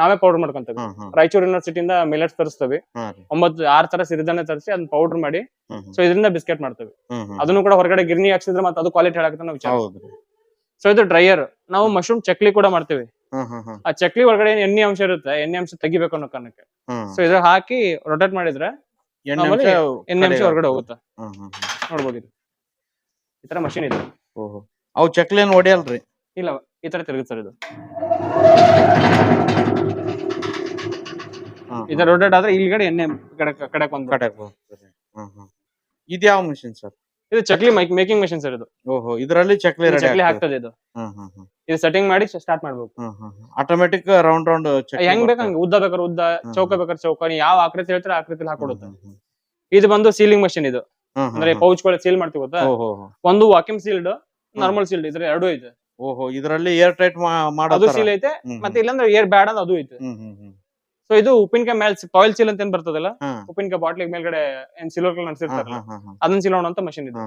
ನಾವೇ ಪೌಡರ್ ಮಾಡ್ಕೊಂತೀವಿ. ರಾಯಚೂರು ಯೂನಿವರ್ಸಿಟಿ ರಾಯಚೂರು ಯೂನಿವರ್ಸಿಟಿಯಿಂದ ಮಿಲೆಟ್ಸ್ ತರಿಸ್ತೀವಿ. ಹಾ ರೀ. ಒಂಬತ್ತು ಆರ್ ತರ ಸಿರಿಧಾನ್ಯ ತರಿಸಿ ಅದನ್ನ ಪೌಡರ್ ಮಾಡಿ ಹ್ಮ್ ಹ್ಮ್. ಸೊ ಇದರಿಂದ ಬಿಸ್ಕೆಟ್ ಮಾಡ್ತೀವಿ. ಹ್ಮ್ ಹ್ಮ್. ಅದನ್ನು ಕೂಡ ಹೊರಗಡೆ ಗಿರ್ನಿ ಹಾಕ್ಸಿದ್ರೆ ಮತ್ತೆ ಅದು ಕ್ವಾಲಿಟಿ ಹೇಳಕ್ಕೆ ನಾವು ವಿಚಾರ. ಹೌದ್ರಿ ಸೊ ಇದು ಡ್ರೈಯರ್ ನಾವು ಮಶ್ರೂಮ್ ಚಕ್ಲಿ ಕೂಡ ಮಾಡ್ತೀವಿ. ಆ ಚಕ್ಲಿ ಒಳಗಡೆ ಏನ್ ಎಣ್ಣೆ ಅಂಶ ಇರುತ್ತೆ ಎಣ್ಣೆ ಅಂಶ ತೆಗಿಬೇಕು ಅನ್ನೋ ಕಾರಣಕ್ಕೆ. ಹ್ಮ್. ಸೊ ಇದ್ರ ಹಾಕಿ ರೊಟೇಟ್ ಮಾಡಿದ್ರೆ ಎಣ್ಣೆ ಅಂಶ ಎಣ್ಣೆ ಅಂಶ ಕಡಿಮೆ ಹೊರಗಡೆ ಹೋಗುತ್ತೆ. ಹ್ಮ್ ಹ್ಮ್ ಹ್ಮ್. ನೋಡ್ಬೋದು ಇದು. ಈ ತರ ಮಷಿನ್ ಇದೆ. ಓಹೋ. ಅವು ಚಕ್ಲೇನ್ ಹೊಡಿಯಲ್ರಿ. ಇಲ್ಲ ಈ ತರ ತಿರುಗುತ್ತೆ ಸರ್ ಇದು. ಹಾ, ರೊಟೇಟ್ ಆದ್ರೆ ಇಲ್ಗಡೆ ಎಣ್ಣೆ ಕಡೆ ಕಡೆ ಬಂದು ಯಾವ ಹ್ಮ್ ಇದ್ಯಾವ ಮಷಿನ್ ಸರ್ ಇದು ಚಕ್ಲಿ ಮೇಕಿಂಗ್ ಮಿಷಿನ್ ಸರ್ ಇದು. ಓಹೋ ಇದರಲ್ಲಿ ಚಕ್ಲಿ ಇದು ರೆಡಿ ಚಕ್ಲಿ ಹಾಕ್ತದೆ ಇದು. ಇದು ಸೆಟ್ಟಿಂಗ್ ಮಾಡಿ ಸ್ಟಾರ್ಟ್ ಮಾಡ್ಬೇಕು. ಆಟೋಮೆಟಿಕ್ ರೌಂಡ್ ರೌಂಡ್ ಹೆಂಗ್ ಬೇಕಂಗ್ ಉದ್ದ ಬೇಕಾದ್ರೆ ಉದ್ದ. ಚೌಕ ಬೇಕಾದ್ರೆ ಚೌಕ ನೀವು ಯಾವ ಆಕೃತಿ ಹೇಳ್ತಾರೆ ಆಕೃತಿ ಆಕೃತಿಲಿ ಹಾಕೊಡುತ್ತೆ. ಇದು ಬಂದು ಸೀಲಿಂಗ್ ಮಷಿನ್ ಇದು. ಅಂದ್ರೆ ಪೌಚ್ಗಳು ಸೀಲ್ ಮಾಡ್ತೀವಿ ಗೊತ್ತಾ? ಒಂದು ವಾಕ್ಯೂಮ್ ಸೀಲ್ಡ್ ನಾರ್ಮಲ್ ಸೀಲ್ಡ್ ಇದ್ರೆ ಎರಡು ಐತೆ. ಓಹೋ ಇದರಲ್ಲಿ ಏರ್ ಟೈಟ್ ಅದು ಮಾಡೋದು ಸೀಲ್ ಐತೆ ಮತ್ತೆ ಇಲ್ಲಾಂದ್ರೆ ಏರ್ ಬ್ಯಾಡ್ ಅಂತ ಅದು ಐತೆ. ಸೊ ಇದು ಉಪ್ಪಿನಕಾಯಿ ಮೇಲ್ ಪಾಯಿಲ್ ಸೀಲ್ ಅಂತ ಏನ್ ಬರ್ತದಲ್ಲ? ಉಪ್ಪಿನ ಉಪ್ಪಿನಕಾಯಿ ಬಾಟ್ಲಿಗೆ ಮೇಲ್ಗಡೆ ಏನ್ ಸಿಲ್ವರ್ ಕಲರ್ ಅನ್ಸಿರ್ತಾರಲ್ಲ. ಅದನ್ನ ಸೀಲ್ ಅಂತ ಮಷಿನ್ ಇದು.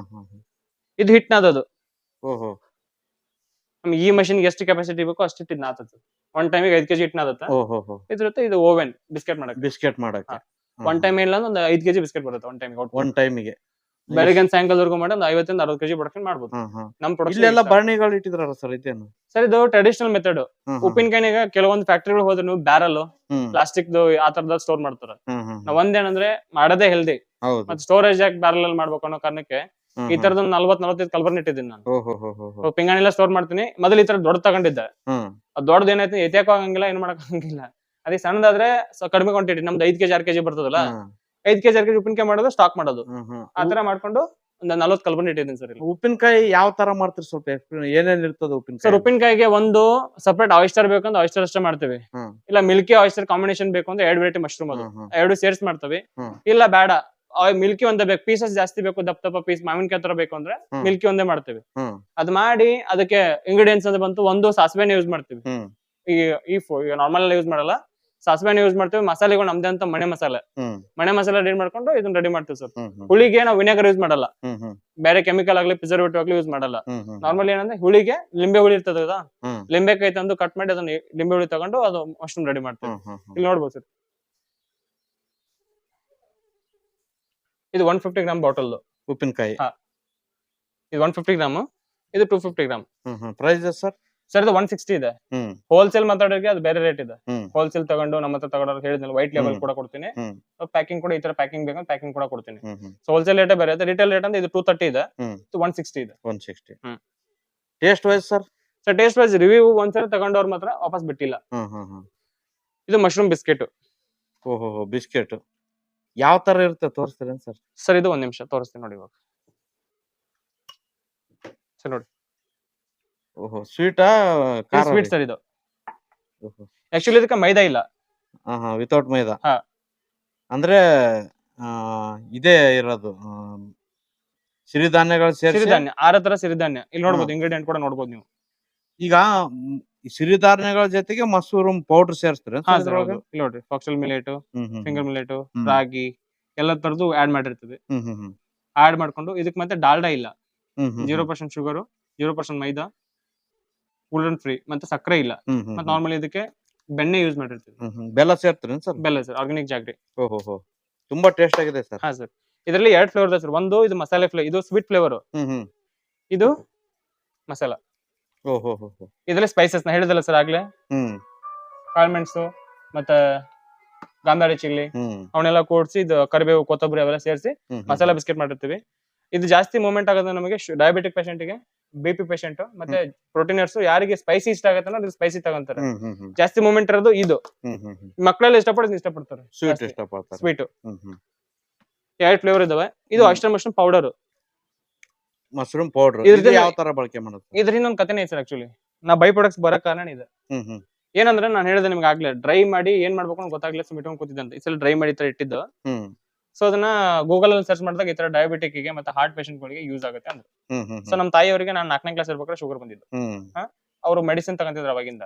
ಇದು ಹಿಟ್ ನಾದದು ಓಹೋ. ನಮ್ಗೆ ಈ ಮಷಿನ್ ಎಷ್ಟು ಕೆಪಾಸಿಟಿ ಬೇಕೋ ಅಷ್ಟು ಹಿಟ್ಟು ನಾತತ್ತು ಒನ್ ಟೈಮಿಗೆ ಐದ್ ಕೆಜಿ ಹಿಟ್ ನಾದತ್ತ? ಓಹೋ ಹೋ ಇದು ಓವೆನ್ ಬಿಸ್ಕೆಟ್ ಮಾಡಕ್ ಬಿಸ್ಕೆಟ್ ಮಾಡಕ್ಕೆ. ಒನ್ ಟೈಮ್ ಇಲ್ಲ ಅಂದ್ರೆ ಒಂದು ಐದ್ ಕೆಜಿ ಬಿಸ್ಕೆಟ್ ಬರುತ್ತೆ ಒನ್ ಟೈಮ್ ಒನ್ ಟೈಮಿಗೆ ಬೆಳಿಗ್ಗೆ ಸಾಯಂಕಾಲದವರೆಗೂ ಮಾಡಿ ಒಂದು ಐವತ್ತಿಂದ ಅರವತ್ತು ಕೆಜಿ ಪ್ರೊಡಕ್ಷನ್ ಮಾಡ್ಬೋದು. ನಮ್ ಇಲ್ಲೆಲ್ಲ ಪ್ರೊಡಕ್ಷನ್ ಭರಣಿಗಳು ಇಟ್ಟಿದ್ರಲ್ಲ ಸರ್ ಇದೇನು ಸರ್ ಇದು ಟ್ರೆಡಿಷನಲ್ ಮೆಥಡ್ ಹ್ಮ್. ಉಪ್ಪಿನಕಾಯಿನಾಗ ಕೆಲವೊಂದು ಫ್ಯಾಕ್ಟ್ರಿಗಳು ಹೋದ್ರೆ ನೀವು ಬ್ಯಾರಲ್ ಹ್ಮ್. ಪ್ಲಾಸ್ಟಿಕ್ ಆ ತರದ ಸ್ಟೋರ್ ಮಾಡ್ತಾರ. ಹ್ಮ್ ಹ್ಮ್ ನಾವ್ ಒಂದೇನಂದ್ರೆ ಮಾಡೋದೇ ಹೆಲ್ದಿ ಹೌದು. ಮತ್ತೆ ಸ್ಟೋರೇಜ್ ಯಾಕೆ ಬ್ಯಾರಲ್ ಅಲ್ಲಿ ಮಾಡ್ಬೇಕು ಅನ್ನೋ ಕಾರಣಕ್ಕೆ ಹ್ಮ್ ಈ ತರದ ನಲ್ವತ್ ನಲವತ್ತೈದು ಕಲ್ಬರ್ನ್ ಇಟ್ಟಿದ್ದೀನಿ ನಾನು. ಹೋ ಹೋ ಹೋ ಹೋ ಹೋ. ಪಿಂಗಾಣಿ ಎಲ್ಲ ಸ್ಟೋರ್ ಮಾಡ್ತೀನಿ. ಮೊದಲು ಈ ತರ ದೊಡ್ಡ ತಗೊಂಡಿದ್ದೆ. ಹ್ಮ್. ಅದ್ ದೊಡ್ಡದು ಏನಾಯ್ತು ಎತ್ಯಾಕೋ ಆಗಂಗಿಲ್ಲ ಏನ್ ಮಾಡಕ್ ಆಗಂಗಿಲ್ಲ. ಅದೇ ಸಣ್ಣದಾದ್ರೆ ಸ- ಕಡಿಮೆ ಕ್ವಾಂಟಿಟಿ ನಮ್ದು ಐದ್ ಕೆಜಿ ಆರ್ ಕೆಜಿ ಬರ್ತದಲ್ಲ? ಹ್ಮ್. ಐದ್ ಕೆಜಿ ಆರ್ ಕೆಜಿ ಉಪ್ಪಿನಕಾಯಿ ಮಾಡೋದು ಸ್ಟಾಕ್ ಮಾಡೋದು. ಹ್ಮ್ ಹ್ಮ್. ಆ ತರ ಮಾಡ್ಕೊಂಡು ಒಂದ್ ನಲ್ವತ್ ಕಲ್ಬರ್ನ್ ಇಟ್ಟಿದ್ದೀನಿ ಸರ್ ಇಲ್ಲಿ. ಉಪ್ಪಿನಕಾಯಿ ಯಾವ ತರ ಮಾಡ್ತೀರಿ ಸ್ವಲ್ಪ explain- ಏನೇನ್ ಇರ್ತದ ಸರ್ ಉಪ್ಪಿನಕಾಯಿ ಉಪ್ಪಿನಕಾಯಿಗೆ ಒಂದು ಸಪರೇಟ್ ಆಯಿಸ್ಟರ್ ಬೇಕಂದ್ರೆ ಆಯಿಸ್ಟರ್ ಅಷ್ಟೇ ಮಾಡ್ತೀವಿ. ಹ್ಮ್. ಇಲ್ಲ ಮಿಲ್ಕಿ ಆಯಿಸ್ಟರ್ ಕಾಂಬಿನೇಷನ್ ಬೇಕು ಅಂದ್ರೆ ಎರಡು ವೆರೈಟಿ ಮಶ್ರೂಮ್ ಅದು. ಹ್ಮ್ ಹ್ಮ್. ಎರಡು ಸೇರ್ಸ್ ಮಾಡ್ತೀವಿ. ಹ್ಮ್. ಇಲ್ಲ ಬೇಡ. ಮಿಲ್ಕಿ ಒಂದೇ ಬೇಕು. ಪೀಸಸ್ ಜಾಸ್ತಿ ಬೇಕು ದಪ್ಪ ದಪ್ಪ ಪೀಸ್ ಮಾವಿನಕಾಯಿ ತರ ಬೇಕು ಅಂದ್ರೆ ಹ್ಮ್. ಮಿಲ್ಕಿ ಒಂದೇ ಮಾಡ್ತೀವಿ. ಹ್ಮ್. ಅದ್ ಮಾಡಿ ಅದಕ್ಕೆ ಇಂಗ್ರೀಡಿಯೆಂಟ್ಸ್ ಅಂತ ಬಂತು ಒಂದು ಸಾಸಿವೆನ ಯೂಸ್ ಮಾಡ್ತೀವಿ. ಹ್ಮ್. ಈ ಈ ನಾರ್ಮಲ್ ಯೂಸ್ ಮಾಡಲ್ಲ. ಸಾಸಿವೆನ ಯೂಸ್ ಮಾಡ್ತೀವಿ ಮಸಾಲೆಗಳು ನಮ್ದೇ ಅಂತ ಮಣೆ ಮಸಾಲೆ. ಮಣೆ ಮನೆ ಮಸಾಲೆ ರೆಡಿ ಮಾಡ್ಕೊಂಡು ಇದನ್ನ ರೆಡಿ ಮಾಡ್ತೀವಿ ಸರ್ ಹುಳಿಗೆ ನಾವು ವಿನೆಗರ್ ಯೂಸ್ ಮಾಡಲ್ಲ. ಬೇರೆ ಕೆಮಿಕಲ್ ಆಗ್ಲಿ ಪ್ರಿಸರ್ವೇಟಿವ್ ಆಗ್ಲಿ ಯೂಸ್ ಮಾಡಲ್ಲ. ನಾರ್ಮಲಿ ಏನಂದ್ರೆ ಹುಳಿಗೆ ಲಿಂಬೆ ಹುಳಿ ಇರ್ತದ ಲಿಂಬೆ. ಲಿಂಬೆಕಾಯಿ ತಂದು ಕಟ್ ಮಾಡಿ ಅದನ್ನ ಲಿಂಬೆ ಹುಳಿ ತಗೊಂಡು ಅದು ಮಶ್ರೂಮ್ ರೆಡಿ ಮಾಡ್ತೀವಿ. ಇಲ್ಲಿ ನೋಡ್ಬೋದು ಸರ್ ಇದು ಒನ್ ಫಿಫ್ಟಿ ಗ್ರಾಮ್ ಬಾಟಲ್ ಉಪ್ಪಿನಕಾಯಿ. ಇದು ಒನ್ ಫಿಫ್ಟಿ ಗ್ರಾಮ್ ಇದು two fifty gram price sir sir ಇದು ಒನ್ ಸಿಕ್ಸ್ಟಿ ಇದೆ. ಹೋಲ್ಸೇಲ್ ಮಾತಾಡೋರಿಗೆ ಅದು ಬೇರೆ ರೇಟ್ ಇದೆ. ಹೋಲ್ಸೇಲ್ ತಗೊಂಡು ನಮ್ಮ ಹತ್ರ ತಗೊಂಡ್ರೆ ಹೇಳಿದ್ನಲ್ಲ ವೈಟ್ ಲೆವೆಲ್ ಕೂಡ ಕೊಡ್ತೀನಿ. ಪ್ಯಾಕಿಂಗ್ ಕೂಡ ಈ ತರ ಪ್ಯಾಕಿಂಗ್ ಬೇಕಂದ್ರೆ ಪ್ಯಾಕಿಂಗ್ ಕೂಡ ಕೊಡ್ತೀನಿ. ಸೊ ಹೋಲ್ಸೇಲ್ ರೇಟೇ ಬೇರೆ ಇದೆ. ರಿಟೇಲ್ ರೇಟ್ ಅಂದ್ರೆ ಇದು ಟೂ ತರ್ಟಿ ಇದೆ. ಒನ್ ಸಿಕ್ಸ್ಟಿ ಇದೆ. One sixty. Taste wise sir sir taste wise review ಒಂದ್ಸಲ ತಗೊಂಡವ್ರು ಮಾತ್ರ ವಾಪಸ್ ಬಿಟ್ಟಿಲ್ಲ. ಇದು ಮಶ್ರೂಮ್ ಬಿಸ್ಕೆಟ್ ಓಹೋ ಬಿಸ್ಕೆಟ್ ಯಾವ ತರ ಇರುತ್ತೆ ತೋರಿಸ್ತೀರ ಸರ್ ಸರ್ ಇದು ಒಂದ್ ನಿಮಿಷ ತೋರಿಸ್ತೀನಿ ನೋಡಿ ಇವಾಗ. ಸರ್ ನೋಡಿ. ಓಹೋ ಸ್ವೀಟಾ ಸ್ವೀಟ್ ಸರ್ ಇದು. ಆಕ್ಚುಲಿ ಇದಕ್ಕೆ ಮೈದಾ ಇಲ್ಲ. ಹಾ ಹಾ ವಿತೌಟ್ ಮೈದಾ? ಹಾ. ಅಂದ್ರೆ ಆ, ಇದೇ ಇರೋದು ಆ, ಸಿರಿಧಾನ್ಯಗಳು ಸೇರಿಸಿ? ಸಿರಿಧಾನ್ಯ ಆರ ತರ ಸಿರಿಧಾನ್ಯ. ಇಲ್ಲಿ ನೋಡ್ಬೋದು ಇಂಗ್ರೀಡಿಯಂಟ್ ಕೂಡ ನೋಡ್ಬೋದು ನೀವು. ಈಗ ಮ್, ಈ ಸಿರಿಧಾನ್ಯಗಳ ಜೊತೆಗೆ ಮಸೂರು ಪೌಡರ್ ಸೇರಿಸ್ತಾರೆ ಹಾ ಸರ್ ಹೌದು. ಇಲ್ಲಿ ನೋಡ್ರಿ ಫಾಕ್ಸಲ್ ಮಿಲೇಟ್ ಫಿಂಗರ್ ಮಿಲೇಟ್ ಹ್ಮ್. ರಾಗಿ ಎಲ್ಲ ತರದ್ದು ಆಡ್ ಮಾಡಿರ್ತದೆ. ಆಡ್ ಮಾಡ್ಕೊಂಡು ಇದಕ್ಕೆ ಮತ್ತೆ ಡಾಲ್ಡಾ ಇಲ್ಲ. Zero percent sugar zero percent maida gluten free ಮತ್ತೆ ಸಕ್ಕರೆ ಇಲ್ಲ. ಮತ್ತೆ ನಾರ್ಮಲ್ ಇದಕ್ಕೆ ಬೆಣ್ಣೆ ಯೂಸ್ ಮಾಡಿರ್ತೀವಿ. ಬೆಲ್ಲ ಸೇರ್ತೀರಿ ಸರ್? ಬೆಲ್ಲ ಸರ್ ಆರ್ಗಾನಿಕ್ ಜಾಗ್ರಿ. ಓಹೋ ಹೋ ತುಂಬಾ ಟೇಸ್ಟ್ ಆಗಿದೆ ಸರ್. ಹಾ ಸರ್. ಇದರಲ್ಲಿ ಎರಡು ಫ್ಲೇವರ್ ಇದೆ ಸರ್. ಒಂದು ಇದು ಮಸಾಲೆ ಫ್ಲೇವರ್ ಇದು ಸ್ವೀಟ್ ಫ್ಲೇವರ್ ಇದು ಮಸಾಲ. ಓಹೋ ಹೋ ಇದರಲ್ಲಿ ಸ್ಪೈಸಸ್ನ ಹೇಳಿದಲ್ಲ ಸರ್ ಆಗ್ಲೇ? ಕಾಳ್ಮೆಣ್ಸು ಮತ್ತೆ ಗಾಂಧಾರಿ ಚಿಲ್ಲಿ ಅವನ್ನೆಲ್ಲ ಕೂಡಿಸಿ ಇದು ಕರಿಬೇವು ಕೊತ್ತಂಬರಿ ಅವೆಲ್ಲ ಸೇರಿಸಿ. ಮಸಾಲಾ ಬಿಸ್ಕೆಟ್ ಮಾಡಿರ್ತೀವಿ. ಇದು ಜಾಸ್ತಿ ಮೂವ್ಮೆಂಟ್ ಆಗೋದು ನಮಗೆ ಡಯಾಬಿಟಿಕ್ಗೆ ಬಿ ಪಿ ಪೇಷಂಟ್ ಮತ್ತೆ ಪ್ರೋಟೀನರ್ಸ್ ಯಾರಿಗೆ ಸ್ಪೈಸಿ ಇಷ್ಟ ಆಗತ್ತೆ ಅನ್ನೋದು ಸ್ಪೈಸಿ ತಗೊಂತಾರೆ. ಜಾಸ್ತಿ ಮೂಮೆಂಟ್ ಇರೋದು ಇದು. ಮಕ್ಕಳೆಲ್ಲ ಇಷ್ಟಪಡೋದು ಇಷ್ಟಪಡ್ತಾರೆ. ಸ್ವೀಟ್ ಇಷ್ಟಪಡ್ತಾರೆ. ಸ್ವೀಟ್ ಎರಡು ಫ್ಲೇವರ್ ಇದಾವೆ. ಇದು. ಅಷ್ಟರ್ ಮಶ್ರೂಮ್ ಪೌಡರ್ ಮಶ್ರೂಮ್ ಪೌಡರ್ ಇದ್ರಿಂದ ಯಾವ ತರ ಬಳಕೆ ಮಾಡೋದು ಇದ್ರ ಇನ್ನೊಂದು ಕಥೆನೇ ಸರ್ ಆಕ್ಚುಲಿ ನಾ ಬೈ ಪ್ರಾಡಕ್ಟ್ಸ್ ಬರೋ ಕಾರಣ ಇದೆ. ಏನಂದ್ರೆ ನಾನು ಹೇಳಿದೆ ನಿಮ್ಗೆ ಆಗ್ಲೇ ಡ್ರೈ ಮಾಡಿ ಏನ್ ಮಾಡ್ಬೇಕು ಅಂತ ಗೊತ್ತಾಗ್ಲಿಲ್ಲ ಸುಮ್ ಇಟ್ಕೊಂಡ್ ಈ ಸಲ ಡ್ರೈ ಮಾಡಿ ತರ ಇಟ್ಟಿದ್ದು. ಸೊ ಅದನ್ನ ಗೂಗಲ್ ಅಲ್ಲಿ ಸರ್ಚ್ ಮಾಡಿದಾಗ ಈ ತರ ಡಯಾಬಿಟಿಕ್ಗೆ ಮತ್ತೆ ಹಾರ್ಟ್ ಪೇಷಂಟ್ ಗಳಿಗೆ ಯೂಸ್ ಆಗುತ್ತೆ ಅಂದ್ರೆ. ಸೊ ನಮ್ಮ ತಾಯಿಯವರಿಗೆ ನಾನು ನಾಲ್ಕನೇ ಕ್ಲಾಸ್ ಇರ್ಬೇಕಾದ್ರೆ ಶುಗರ್ ಬಂದಿದ್ದು. ಅವರು ಮೆಡಿಸಿನ್ ತಗೊಂತಿದ್ರು ಅವಾಗಿಂದ.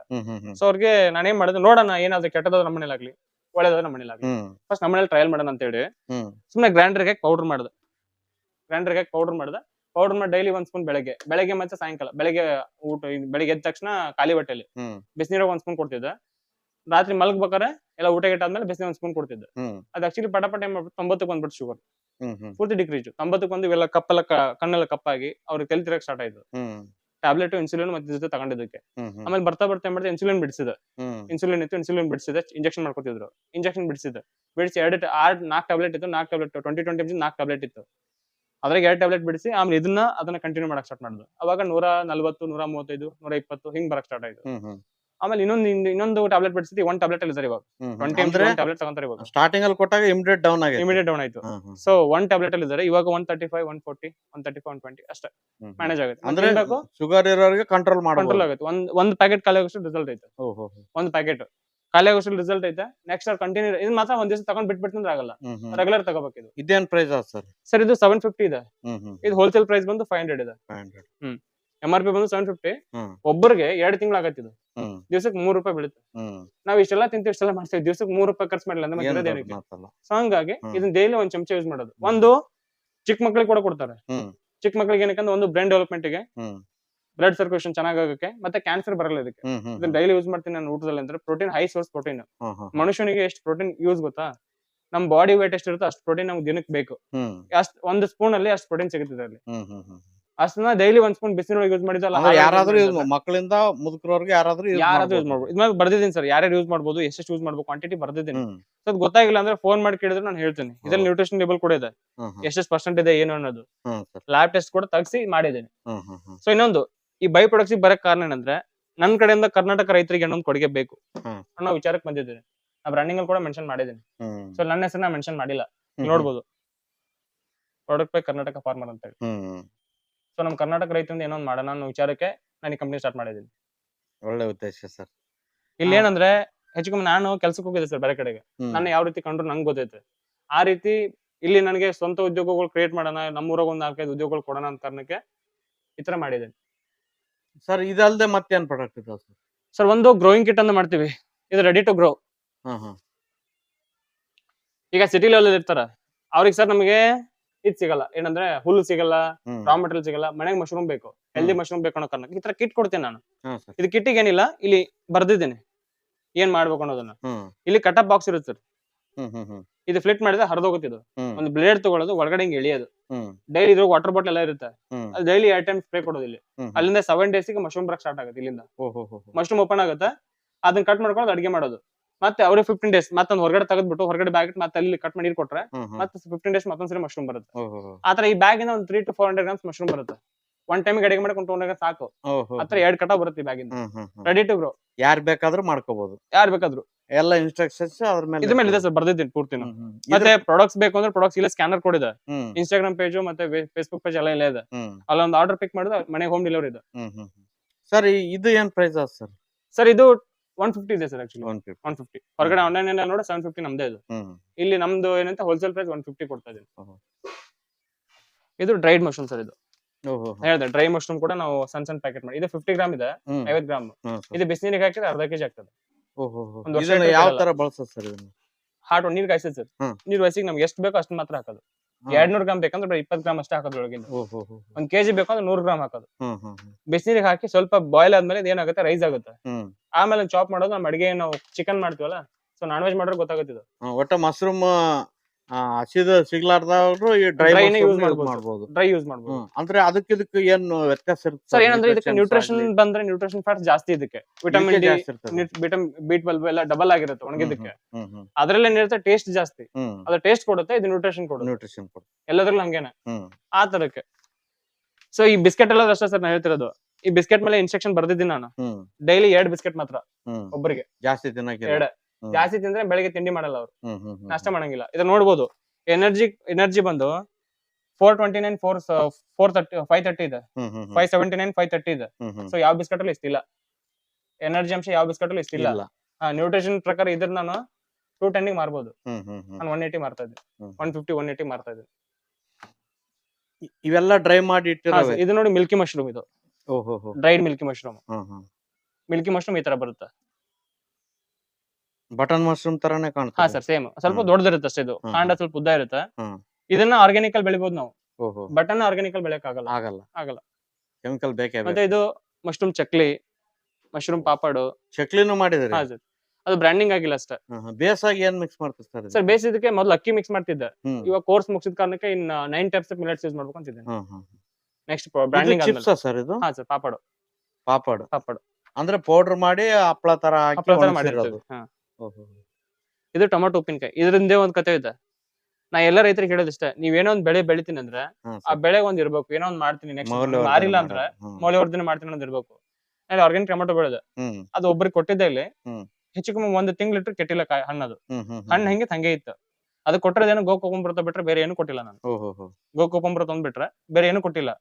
ಸೊ ಅವ್ರಿಗೆ ನಾನೇನ್ ಮಾಡಿದೆ ನೋಡೋಣ ಏನಾದ್ರು ಕೆಟ್ಟದಾದ್ರೆ ನಮ್ಮ ಮನೇಲಾಗ್ಲಿ ಒಳ್ಳೇದಾದ್ರೆ ನಮ್ಮ ಮನೇಲಾಗ್ಲಿ ಫಸ್ಟ್ ನಮ್ಮ ಮನೇಲಿ ಟ್ರಯಲ್ ಮಾಡೋಣ ಅಂತ ಹೇಳಿ ಸುಮ್ನೆ ಸುಮ್ಮನೆ ಗ್ರೈಂಡರ್ಗೆ ಪೌಡರ್ ಮಾಡಿದೆ. ಗ್ರೈಂಡರ್ಗೆ ಪೌಡರ್ ಮಾಡಿದೆ. ಪೌಡರ್ ಮಾಡಿ ಡೈಲಿ ಒಂದ್ ಸ್ಪೂನ್ ಬೆಳಗ್ಗೆ. ಬೆಳಗ್ಗೆ ಮತ್ತೆ ಸಾಯಂಕಾಲ. ಬೆಳಗ್ಗೆ ಊಟ ಬೆಳಗ್ಗೆ ಎದ್ದ ತಕ್ಷಣ ಖಾಲಿ ಹೊಟ್ಟೆಲಿ ಬಿಸಿನೀರಾಗ ಒಂದ್ ಸ್ಪೂನ್ ಕೊಡ್ತಿದ್ದೆ. ರಾತ್ರಿ ಮಲಗಬೇಕಾರೆ ಎಲ್ಲ ಊಟ ಗಿಟ್ಟ ಆದ್ಮೇಲೆ ಬಿಸಿನೀರ್ ಒಂದ್ ಸ್ಪೂನ್ ಕೊಡ್ತಿದ್ದೆ. ಅದ್ ಆಕ್ಚುಲಿ ಪಟ ಪಟ ತೊಂಬತ್ತಕ್ಕೆ ಬಂದ್ಬಿಟ್ಟು ಶುಗರ್ ಪೂರ್ತಿ ಡಿಕ್ರೀಸ್ ತೊಂಬತ್ತಕ್ಕೆ ಬಂದು ಇವೆಲ್ಲ ಕಪ್ಪೆಲ್ಲ ಕಣ್ಣೆಲ್ಲ ಕಪ್ಪಾಗಿ ಅವ್ರಿಗೆ ತೆಲ್ ತಿರಕ್ ಸ್ಟಾರ್ಟ್ ಆಯ್ತು. ಟ್ಯಾಬ್ಲೆಟ್ ಇನ್ಸುಲಿನ್ ಮತ್ತೆ ಜೊತೆ ತಗೊಂಡಿದ್ದಕ್ಕೆ. ಆಮೇಲೆ ಬರ್ತಾ ಬರ್ತಾ ಏನ್ ಮಾಡಿದೆ ಇನ್ಸುಲಿನ್ ಬಿಡಿಸಿದೆ. ಇನ್ಸುಲಿನ್ ಇತ್ತು ಇನ್ಸುಲಿನ್ ಬಿಡಿಸಿದೆ ಇಂಜೆಕ್ಷನ್ ಮಾಡ್ಕೊತಿದ್ರು. ಇಂಜೆಕ್ಷನ್ ಬಿಡಿಸಿದೆ. ಬಿಡಿಸಿ ಎರಡು ಆರ್ ನಾಲ್ಕು ಟ್ಯಾಬ್ಲೆಟ್ ಇತ್ತು ನಾಲ್ಕು ಟ್ಯಾಬ್ಲೆಟ್ ಟ್ವೆಂಟಿ ಟ್ವೆಂಟಿ ಎಂ ನಾಲ್ಕು ಟ್ಯಾಬ್ಲೆಟ್ ಇತ್ತು. ಅದ್ರಾಗ ಎರಡು ಟ್ಯಾಬ್ಲೆಟ್ ಬಿಡಿಸಿ ಆಮೇಲೆ ಇದನ್ನ ಅದನ್ನ ಕಂಟಿನ್ಯೂ ಮಾಡಕ್ ಸ್ಟಾರ್ಟ್ ಮಾಡಿದ್ರು ಅವಾಗ ನೂರ ನಲ್ವತ್ತು ನೂರ ಮೂವತ್ತೈದು ನೂರ ಇಪ್ಪತ್ತು ಹಿಂಗ್ ಬರಕ್ ಸ್ಟಾರ್ಟ್ ಆಯ್ತು. ಆಮೇಲೆ ಇನ್ನೊಂದು ಇನ್ನೊಂದು- ಟ್ಯಾಬ್ಲೆಟ್ ಬಿಡಿಸಿದ್ವಿ ಒಂದ್ ಟ್ಯಾಬ್ಲೆಟ್ ಅಲ್ಲಿ ಸರಿ ಇವಾಗ. ಟ್ವೆಂಟಿ ಅಂದ್ರೆ ಟ್ಯಾಬ್ಲೆಟ್ ತಗೊಂತಾರೆ ಇವಾಗ. ಸ್ಟಾರ್ಟಿಂಗ್ ಅಲ್ಲಿ ಕೊಟ್ಟಾಗ ಇಮಿಡಿಯೇಟ್ ಡೌನ್ ಆಗಿದೆ ಇಮಿಡಿಯೇಟ್ ಡೌನ್ ಆಯ್ತು. ಸೊ ಒನ್ ಟ್ಯಾಬ್ಲೆಟ್ ಅಲ್ಲಿ ಇದ್ದಾರೆ ಇವಾಗ one thirty five one forty one thirty five one twenty ಅಷ್ಟೇ. ಮ್ಯಾನೇಜ್ ಆಗುತ್ತೆ. ಅಂದ್ರೆ ಶುಗರ್ ಇರೋರಿಗೆ ಕಂಟ್ರೋಲ್ ಕಂಟ್ರೋಲ್ ಮಾಡಬಹುದು ಆಗುತ್ತೆ. ಒಂದ್ ಒಂದ್ ಪ್ಯಾಕೆಟ್ ಖಾಲಿ ಆಗೋಷ್ಟು ರಿಸಲ್ಟ್ ಐತೆ. ಒಂದ್ ಪ್ಯಾಕೆಟ್ ಖಾಲಿ ಆಗೋಷ್ಟು ರಿಸಲ್ಟ್ ಐತೆ. ನೆಕ್ಸ್ಟ್ ಅವ್ರು ಕಂಟಿನ್ಯೂ ಇದು ಮಾತ್ರ ಒಂದ್ ದಿವಸ ತಗೊಂಡ್ ಬಿಟ್ಬಿಟ್ಟಂದ್ರೆ ಆಗಲ್ಲ. ರೆಗ್ಯುಲರ್ ತಗೋಬೇಕು ಇದು. ಇದೇನ್ ಪ್ರೈಸ್ ಸರ್? ಸರ್ ಇದು ಸೆವೆನ್ ಫಿಫ್ಟಿ ಇದೆ. ಇದು ಹೋಲ್ಸೇಲ್ ಪ್ರೈಸ್ ಬಂದು ಫೈವ್ ಹಂಡ್ರೆಡ್ ಇದೆ. ಹ್ಮ್. ಎಂ ಆರ್ ಪಿ ಬಂದು ಸೆವೆನ್ ಫಿಫ್ಟಿ ಒಬ್ಬರಿಗೆ ಎರಡು ತಿಂಗಳು ಆಗತ್ತಿದ್ದು ದಿವಸಕ್ಕೆ ಮೂರು ರೂಪಾಯಿ ಬೀಳುತ್ತೆ. ನಾವ್ ಇಷ್ಟೆಲ್ಲ ತಿಂತೀವಿ ಇಷ್ಟೆಲ್ಲ ಮಾಡ್ತೀವಿ ದಿವಸಕ್ಕೆ ಮೂರ್ ರೂಪಾಯಿ ಖರ್ಚು ಮಾಡಿಲ್ಲ ಅಂದ್ರೆ ಸೊ ಹಂಗಾಗಿ. ಇದನ್ನ ಡೈಲಿ ಒಂದ್ ಚಮಚ ಯೂಸ್ ಮಾಡೋದು. ಒಂದು ಚಿಕ್ಕ ಮಕ್ಳಿಗೆ ಕೂಡ ಕೊಡ್ತಾರೆ. ಚಿಕ್ಕ ಮಕ್ಳಿಗೆ ಏನಕ್ಕಂದ್ರೆ ಒಂದು ಬ್ರೈನ್ ಡೆವಲಪ್ಮೆಂಟ್ಗೆ ಬ್ಲಡ್ ಸರ್ಕ್ಯುಲೇಷನ್ ಚೆನ್ನಾಗಕ್ಕೆ ಮತ್ತೆ ಕ್ಯಾನ್ಸರ್ ಬರಲ್ಲ ಇದಕ್ಕೆ. ಇದನ್ನ ಡೈಲಿ ಯೂಸ್ ಮಾಡ್ತೀನಿ ನಾನು ಊಟದಲ್ಲಿ ಅಂದ್ರೆ ಪ್ರೋಟೀನ್ ಹೈ ಸೋರ್ಸ್ ಪ್ರೋಟೀನ್ ಮನುಷ್ಯನಿಗೆ ಎಷ್ಟು ಪ್ರೋಟೀನ್ ಯೂಸ್ ಗೊತ್ತಾ? ನಮ್ ಬಾಡಿ ವೇಟ್ ಎಷ್ಟು ಇರುತ್ತೋ ಅಷ್ಟು ಪ್ರೋಟೀನ್ ನಮ್ಗೆ ದಿನಕ್ಕೆ ಬೇಕು. ಅಷ್ಟು ಒಂದು ಸ್ಪೂನ್ ಅಲ್ಲಿ ಅಷ್ಟು ಪ್ರೋಟೀನ್ ಸಿಗುತ್ತೆ ಅಲ್ಲಿ ಅಷ್ಟನ್ನ ಡೈಲಿ ಒಂದ್ ಸ್ಪೂನ್ ಬಿಸಿನೊಳಗೆ ಯೂಸ್ ಮಾಡಿದಲ್ಲ ಅಂದ್ರೆ ಯಾರಾದ್ರೂ ಮಕ್ಕಳಿಂದ ಮುದುಕರವರೆಗೆ ಯಾರಾದ್ರೂ ಯಾರಾದ್ರೂ ಯೂಸ್ ಮಾಡ್ಬೋದು. ಇದ್ಮೇಲೆ ಬರ್ದಿದ್ದೀನಿ ಸರ್ ಯಾರ್ಯಾರು ಯೂಸ್ ಮಾಡ್ಬೋದು ಎಷ್ಟೆಷ್ಟು ಯೂಸ್ ಮಾಡ್ಬೋದು ಕ್ವಾಂಟಿಟಿ ಬರ್ದಿದ್ದೀನಿ. ಸೊ ಗೊತ್ತಾಗಿಲ್ಲ ಅಂದ್ರೆ ಫೋನ್ ಮಾಡಿ ಕೇಳಿದ್ರೆ ನಾನು ಹೇಳ್ತೀನಿ. ಇದ್ರಲ್ಲಿ ನ್ಯೂಟ್ರಿಷನ್ ಲೇಬಲ್ ಕೂಡ ಇದೆ. ಎಷ್ಟೆಷ್ಟು ಪರ್ಸೆಂಟ್ ಇದೆ ಏನು ಅನ್ನೋದು. ಲ್ಯಾಬ್ ಟೆಸ್ಟ್ ಕೂಡ ತಗಸಿ ಮಾಡಿದ್ದೀನಿ. ಸೊ ಇನ್ನೊಂದು ಈ ಬೈ ಪ್ರೊಡಕ್ಟ್ಸ್ ಬರಕ್ ಕಾರಣ ಏನಂದ್ರೆ ನನ್ನ ಕಡೆಯಿಂದ ಕರ್ನಾಟಕ ರೈತರಿಗೆ ಇನ್ನೊಂದು ಕೊಡುಗೆ ಬೇಕು. ಅನ್ನೋ ವಿಚಾರಕ್ಕೆ ಬಂದಿದ್ದೀನಿ. ನಾವು ರನ್ನಿಂಗ್ ಅಲ್ಲಿ ಕೂಡ ಮೆನ್ಷನ್ ಮಾಡಿದ್ದೀನಿ. ಸೊ ನನ್ನ ಹೆಸರನ್ನ ಮೆನ್ಷನ್ ಮಾಡಿಲ್ಲ. ನೋಡ್ಬೋದು. ಪ್ರಾಡಕ್ಟ್ ಬೈ ಕರ್ನಾಟಕ ಫಾರ್ಮರ್ ಅಂತ ಹೇಳಿ. ಸೊ ನಮ್ಮ ಕರ್ನಾಟಕ ರೈತರಿಂದ ಏನೋ ಒಂದು ಮಾಡೋಣ ಅನ್ನೋ ವಿಚಾರಕ್ಕೆ ನಾನು ಈ ಕಂಪ್ನಿ ಸ್ಟಾರ್ಟ್ ಮಾಡಿದ್ದೀನಿ. ಒಳ್ಳೆ ಉದ್ದೇಶ ಸರ್. ಇಲ್ಲಿ ಏನಂದ್ರೆ ಹೆಚ್ಚು ಕಮ್ಮಿ ನಾನು ಕೆಲ್ಸಕ್ಕೆ ಹೋಗಿದ್ದೆ ಸರ್ ಬೇರೆ ಕಡೆಗೆ. ನಾನು ಯಾವ ರೀತಿ ಕಂಡ್ರು ನಂಗೆ ಗೊತ್ತೈತೆ. ಆ ರೀತಿ ಇಲ್ಲಿ ನನಗೆ ಸ್ವಂತ ಉದ್ಯೋಗಗಳು ಕ್ರಿಯೇಟ್ ಮಾಡೋಣ ನಮ್ಮೂರಾಗ ಒಂದು ನಾಲ್ಕೈದು ಉದ್ಯೋಗಗಳು ಕೊಡೋಣ ಅಂತ ಕಾರಣಕ್ಕೆ ಈ ತರ ಮಾಡಿದ್ದೇನೆ. ಸರ್ ಇದಲ್ದೆ ಮತ್ತೇನ್ ಪ್ರಾಡಕ್ಟ್ ಇದಾವ ಸರ್? ಸರ್ ಒಂದು ಗ್ರೋಯಿಂಗ್ ಕಿಟ್ ಅಂತ ಮಾಡ್ತೀವಿ. ಇದು ರೆಡಿ ಟು ಗ್ರೋ ಹಾ ಈಗ ಸಿಟಿ ಲೆವೆಲ್ ಇರ್ತಾರ. ಅವ್ರಿಗೆ ಸರ್ ನಮಗೆ ಇದ್ ಸಿಗಲ್ಲ. ಏನಂದ್ರೆ ಹುಲ್ಲು ಸಿಗಲ್ಲ ರಾ ಮೆಟೀರಿಯಲ್ ಸಿಗಲ್ಲ ಮನೆಗೆ ಮಶ್ರೂಮ್ ಬೇಕು ಹೆಲ್ದಿ ಮಶ್ರೂಮ್ ಬೇಕು ಅನ್ನೋ ಕಾರಣಕ್ಕೆ ಈ ತರ ಕಿಟ್ ಕೊಡ್ತೇನೆ ನಾನು. ಇದು ಕಿಟ್ಟಿಗೆ ಏನಿಲ್ಲ ಇಲ್ಲಿ ಬರ್ದಿದ್ದೇನೆ. ಏನ್ ಮಾಡ್ಬೇಕು ಅನ್ನೋದನ್ನ. ಇಲ್ಲಿ ಕಟಪ್ ಬಾಕ್ಸ್ ಇರುತ್ತೆ ಸರ್. ಇದು ಫ್ಲಿಟ್ ಮಾಡಿದ್ರೆ ಹರಿದೋಗುತ್ತಿದ್ದು ಒಂದು ಬ್ಲೇಡ್ ತಗೊಳ್ಳೋದು ಒಳಗಡೆ ಹಿಂಗೆ ಎಳಿಯೋದು. ಡೈಲಿ ಇದ್ರ ವಾಟರ್ ಬಾಟಲ್ ಎಲ್ಲ ಇರುತ್ತೆ. ಡೈಲಿ ಎರಡು ಟೈಮ್ ಸ್ಪ್ರೇ ಕೊಡೋದು ಇಲ್ಲಿ. ಅಲ್ಲಿಂದ ಸೆವೆನ್ ಡೇಸ್ಗೆ ಮಶ್ರೂಮ್ ಬರಕ್ ಸ್ಟಾರ್ಟ್ ಆಗುತ್ತೆ ಇಲ್ಲಿಂದ. ಮಶ್ರೂಮ್ ಓಪನ್ ಆಗುತ್ತೆ. ಅದನ್ನ ಕಟ್ ಮಾಡ್ಕೊಂಡು ಅಡಿಗೆ ಮಾಡೋದು. ಮತ್ತೆ ಅವ್ರಿಗೆ ಫಿಫ್ಟೀನ್ ಡೇಸ್ ಮತ್ತೊಂದು ಹೊರಗಡೆ ತೆಗೆದ್ಬಿಟ್ಟು ಹೊರಗಡೆ ಬ್ಯಾಗ್ ಮತ್ತೆ ಅಲ್ಲಿ ಕಟ್ ಮಾಡಿ ಕೊಟ್ರೆ ಮತ್ತೆ ಫಿಫ್ಟೀನ್ ಡೇಸ್ ಮತ್ತೊಂದ್ ಸರಿ ಮಶ್ರೂಮ್ ಬರುತ್ತೆ. ಆತರ ಈ ಬ್ಯಾಗ್ ಇಂದ ಒಂದು three two four hundred grams mushroom ಬರುತ್ತೆ. ಒನ್ ಟೈಮ್ ಅಡಿಗೆ ಮಾಡ್ಕೊಂಡು ತೊಗೊಂಡಾಗ ಸಾಕು. ಆತರ ಎರಡ್ ಕಟ ಬರುತ್ತೆ ಬ್ಯಾಗ್ ಇಂದ. ರೆಡಿ ಟು ಗ್ರೋ ಯಾರ್ ಬೇಕಾದ್ರೂ ಮಾಡ್ಕೋಬಹುದು ಯಾರು ಬೇಕಾದ್ರು. ಎಲ್ಲ ಇನ್ಸ್ಟ್ರಕ್ಷನ್ಸ್ ಅದ್ರ ಮೇಲೆ ಇದ್ರ ಮೇಲೆ ಇದೆ ಸರ್ ಬರ್ದಿದ್ದೀನಿ ಪೂರ್ತಿ ಮತ್ತೆ ಪ್ರಾಡಕ್ಟ್ಸ್ ಬೇಕು ಅಂದ್ರೆ ಪ್ರಾಡಕ್ಟ್ಸ್ ಇಲ್ಲ ಸ್ಕ್ಯಾನರ್ ಕೂಡ ಇದೆ. ಇನ್ಸ್ಟಾಗ್ರಾಮ್ ಪೇಜ್ ಮತ್ತೆ ಫೇಸ್ಬುಕ್ ಪೇಜ್ ಎಲ್ಲ ಇಲ್ಲ ಇದೆ. ಅಲ್ಲೊಂದು ಆರ್ಡರ್ ಪಿಕ್ ಮಾಡಿದ್ರೆ ಮನೆಗೆ ಹೋಮ್ ಡೆಲಿವರಿ ಇದೆ ಸರ್ ಇದು ಏನ್ ಪ್ರೈಸ್ ಸರ್? ಸರ್ ಇದು ಒನ್ ಫಿಫ್ಟಿ ಇದೆ sir actually one fifty one fifty ಹೊರಗಡೆ ಆನ್ಲೈನ್ ಎಲ್ಲ ನೋಡಿ ಸೆವೆನ್ ಫಿಫ್ಟಿ ನಮ್ದೇ ಇದು ಇಲ್ಲಿ ನಮ್ದು ಏನಂತ ಹೋಲ್ಸೇಲ್ ಪ್ರೈಸ್ ಒನ್ ಫಿಫ್ಟಿ ಕೊಡ್ತಾ ಇದೀನಿ ಇದು ಡ್ರೈಡ್ ಮಶ್ರೂಮ್ ಸರ್ ಇದು. ಹೇಳಿದೆ ಡ್ರೈ ಮಶ್ರೂಮ್ ಕೂಡ ನಾವು ಸಣ್ಣ ಸಣ್ಣ ಪ್ಯಾಕೆಟ್ ಮಾಡಿ. ಇದು ಫಿಫ್ಟಿ ಗ್ರಾಮ್ ಇದೆ ಐವತ್ ಗ್ರಾಮ್. ಇದು ಬಿಸಿನೀರಿಗೆ ಹಾಕಿದ್ರೆ ಅರ್ಧ ಕೆಜಿ ಆಗ್ತದೆ. ಯಾವ ತರ ಬಳಸೋದು ಸರ್ ಹಾಟ್ ನೀರ್ ಕಾಯಿಸ್ತದೆ ಸರ್. ನೀರ್ ವಯಸ್ಸಿಗೆ ನಮ್ಗೆ ಎಷ್ಟು ಬೇಕೋ ಅಷ್ಟು ಮಾತ್ರ ಹಾಕೋದು. ಎರಡ್ ನೂರು ಗ್ರಾಮ್ ಬೇಕಂದ್ರೆ ಇಪ್ಪತ್ ಗ್ರಾಮ್ ಅಷ್ಟೇ ಹಾಕೋದು ಒಳಗಿಂದ. ಒಂದ್ ಕೆಜಿ ಬೇಕಂದ್ರೆ ನೂರ್ ಗ್ರಾಮ್ ಹಾಕೋದು. ಬಿಸಿನೀರಿಗೆ ಹಾಕಿ ಸ್ವಲ್ಪ ಬಾಯ್ಲ್ ಆದ್ಮೇಲೆ ಏನಾಗುತ್ತೆ ರೈಸ್ ಆಗುತ್ತೆ. ಆಮೇಲೆ ಚಾಪ್ ಮಾಡೋದು ನಮ್ಮ ಅಡಿಗೆ ನಾವು ಚಿಕನ್ ಮಾಡ್ತೀವಲ್ಲ ಸೊ ನಾನ್ ವೆಜ್ ಮಾಡೋರು ಗೊತ್ತಾಗುತ್ತೆ ಇದು. ಹ್ಮ್, ಒಟ್ಟ ಮಶ್ರೂಮ್ ಹಸಿದ ಸಿಗ್ಲಾರ್ದವ್ರು ಈ ಡ್ರೈ Dry ನೇ use ಯೂಸ್ ಮಾಡ್ಬೋದು. ಮಾಡ್ಬೋದು. ಡ್ರೈ ಯೂಸ್ ಮಾಡ್ಬೋದು. ಹ್ಮ್ ಅಂದ್ರೆ ಅದಕ್ಕೆ ಇದಕ್ಕೆ ಏನ್ ವ್ಯತ್ಯಾಸ ಇರುತ್ತೆ? ಸರ್ ಏನಂದ್ರೆ ಇದಕ್ಕೆ ನ್ಯೂಟ್ರಿಷನ್ ಬಂದ್ರೆ ನ್ಯೂಟ್ರಿಷನ್ ಫ್ಯಾಟ್ಸ್ ಜಾಸ್ತಿ ಇದಕ್ಕೆ. ವಿಟಮಿನ್ ಡಿ ವಿಟಮಿನ್ ಬಿಟ್ ಬಲ್ಬ್ ಎಲ್ಲ ಡಬಲ್ ಆಗಿರುತ್ತೆ ಒಣಗಿದ್ದಕ್ಕೆ. ಹ್ಮ್ ಹ್ಮ್ ಅದ್ರಲ್ಲಿ ಏನಿರುತ್ತೆ ಟೇಸ್ಟ್ ಜಾಸ್ತಿ. ಹ್ಮ್. ಅದು ಟೇಸ್ಟ್ ಕೊಡುತ್ತೆ ಇದು ನ್ಯೂಟ್ರಿಷನ್ ಕೊಡುತ್ತೆ. ನ್ಯೂಟ್ರಿಷನ್ ಕೊಡು ಎಲ್ಲದ್ರಲ್ಲೂ ಹಂಗೇನೆ. ಹ್ಮ್. ಆ ತರಕ್ಕೆ. ಸೊ ಈ ಬಿಸ್ಕೆಟ್ ಎಲ್ಲ ಅಷ್ಟೇ ಸರ್ ನಾನು ಹೇಳ್ತಿರೋದು. ಈ ಬಿಸ್ಕೆಟ್ ಮೇಲೆ ಇನ್ಸ್ಟ್ರಕ್ಷನ್ ಬರ್ದಿದ್ದೀನಿ ನಾನು. ಹ್ಮ್. ಡೈಲಿ ಎರಡ್ ಬಿಸ್ಕೆಟ್ ಮಾತ್ರ ಹ್ಮ್. ಒಬ್ಬರಿಗೆ ಜಾಸ್ತಿ ತಿನ್ನಕ್ಕೆ ಎರಡ್. ಜಾಸ್ತಿ ತಿಂದ್ರೆ ಬೆಳಿಗ್ಗೆ ತಿಂಡಿ ಮಾಡಲ್ಲ ಅವ್ರು. ನಾಷ್ಟ ಮಾಡಂಗಿಲ್ಲ. ಇದನ್ನ ನೋಡ್ಬೋದು. ಎನರ್ಜಿ ಎನರ್ಜಿ ಬಂದು four twenty nine four four thirty five thirty ಇದೆ. Five seventy nine five thirty ಇದೆ. ಸೊ ಯಾವ ಬಿಸ್ಕೆಟ್ ಅಲ್ಲಿ ಇಷ್ಟಿಲ್ಲ. ಎನರ್ಜಿ ಅಂಶ ಯಾವ ಬಿಸ್ಕೆಟ್ ಅಲ್ಲಿ ಇಷ್ಟಿಲ್ಲ ನ್ಯೂಟ್ರಿಷನ್ ಪ್ರಕಾರ ಇದ್ರ ನಾನು ಟೂ ಟೆನ್ ಮಾರ್ಬೋದು. ನಾನು ಒನ್ ಏಟಿ ಮಾರ್ತಾ ಇದ್ದೆ. ಒನ್ ಫಿಫ್ಟಿ ಒನ್ ಏಟಿ ಮಾರ್ತಾ ಇದ್ದೆ. ಇವೆಲ್ಲ ಡ್ರೈ ಮಾಡಿ ಇದು ನೋಡಿ ಮಿಲ್ಕಿ ಮಶ್ರೂಮ್ ಇದು. Dried milky mushroom milky mushroom ಈ ತರ ಬರುತ್ತೆ. ಬಟನ್ ಮಶ್ರೂಮ್ ತರಾನೇ ಹಾ ಸರ್ ಸೇಮ್ ಸ್ವಲ್ಪ ಹ್ಮ್. ದೊಡ್ಡದಿರುತ್ತೆ ಅಷ್ಟೇ ಇದು. ಹ್ಮ್. ಕಾಂಡ ಸ್ವಲ್ಪ ಉದ್ದ ಇರುತ್ತೆ. ಹ್ಮ್. ಇದನ್ನ ಆರ್ಗ್ಯಾನಿಕ್ ಅಲ್ಲಿ ಬೆಳಿಬಹುದು ನಾವು. ಓಹೋ. ಬಟನ್ ಆರ್ಗ್ಯಾನಿಕ್ ಅಲ್ಲಿ ಬೆಳೆಯಕ್ ಆಗಲ್ಲ. ಆಗಲ್ಲ. ಆಗಲ್ಲ ಕೆಮಿಕಲ್ ಬೇಕೇ ಮತ್ತೆ ಇದು ಮಶ್ರೂಮ್ ಚಕ್ಲಿ ಮಶ್ರೂಮ್ ಪಾಪಡು. ಚಕ್ಲಿನು ಮಾಡಿದ್ರೆ ಹಾ ಸರ್. ಅದು ಬ್ರ್ಯಾಂಡಿಂಗ್ ಆಗಿಲ್ಲ ಅಷ್ಟೇ. ಬೇಸಾಗಿ ಏನ್ ಮಿಕ್ಸ್ ಮಾಡ್ತಾರೆ ಸರ್ ಸರ್ ಬೇಸಿದಕ್ಕೆ ಮೊದಲು ಅಕ್ಕಿ ಮಿಕ್ಸ್ ಮಾಡ್ತಿದ್ದೆ. ಹ್ಮ್. ಇವಾಗ ಕೋರ್ಸ್ ಮುಗಿಸಿದ ಕಾರಣಕ್ಕೆ ಇನ್ನ ನೈನ್ ಟೈಪ್ಸ್ ಮಿಲೆಟ್ಸ್ ಯೂಸ್ ಮಾಡ್ಬೇಕು ಅಂತಿದ್ದೇನೆ. ಹ್ಮ್ ಹ್ಮ್ ನೆಕ್ಸ್ಟ್ ಬ್ರ್ಯಾಂಡಿಂಗ್ ಆದ್ಮೇಲೆ. ಚಿಪ್ಸ್ ಸರ್ ಇದು? ಹಾ ಸರ್ ಪಾಪಡ್. ಪಾಪಡ್. ಪಾಪಡು. ಅಂದ್ರೆ ಪೌಡರ್ ಮಾಡಿ ಹಪ್ಪಳ ತರ ಹಾಕಿ ಹಪ್ಪಳ ತರ ಒಣಗ್ಸಿರೋದು. ಮಾಡಿರ್ತೀವಿ. ಹಾ. ಇದು ಟೊಮೊಟೊ ಉಪ್ಪಿನಕಾಯಿ. ಇದರಿಂದ ಒಂದ್ ಕತೆ ಇದೆ. ನಾ ಎಲ್ಲ ರೈತರಿಗೆ ಹೇಳೋದಿಷ್ಟೇ ನೀವೇನೋ ಒಂದ್ ಬೆಳೆ ಬೆಳಿತೀನಿ ಅಂದ್ರೆ ಆ. ಬೆಳೆ ಒಂದ್ ಇರ್ಬೇಕು ಏನೋ ಒಂದ್ ಮಾಡ್ತೀನಿ ನೆಕ್ಸ್ಟ್ ಮಾರಿಲ್ಲ ಅಂದ್ರೆ. ಮೌಲ್ಯವರ್ಧನೆ ಮಾಡ್ತೀನಿ ಅನ್ನೋದು ಇರ್ಬೇಕು. ಆರ್ಗ್ಯಾನಿಕ್ ಟೊಮೊಟೊ ಬೆಳೆದ ಅದು ಒಬ್ರಿಗೆ ಕೊಟ್ಟಿದ್ದೆ ಇಲ್ಲಿ. ಹೆಚ್ಚು ಕಮ್ಮಿ ಒಂದ್ ತಿಂಗ್ಳ ಇಟ್ಟರೆ ಕೆಟ್ಟಿಲ್ಲ ಹಣ್ಣ ಹಣ್ಣದು. ಹಣ್ಣ ಹಂಗೆ ಹಂಗೆ ಇತ್ತು. ಅದು ಕೊಟ್ಟಿರೋದೇನು ಗೋ ಕೊಕೊಂಬರ್ತ ಬಿಟ್ರೆ ಬೇರೆ ಏನು ಕೊಟ್ಟಿಲ್ಲ ನಾನು. ತಂದ್ಬಿಟ್ರೆ ಒಂದ್ ಬಿಟ್ರೆ ಬೇರೆ ಏನು ಕೊಟ್ಟಿಲ್ಲ.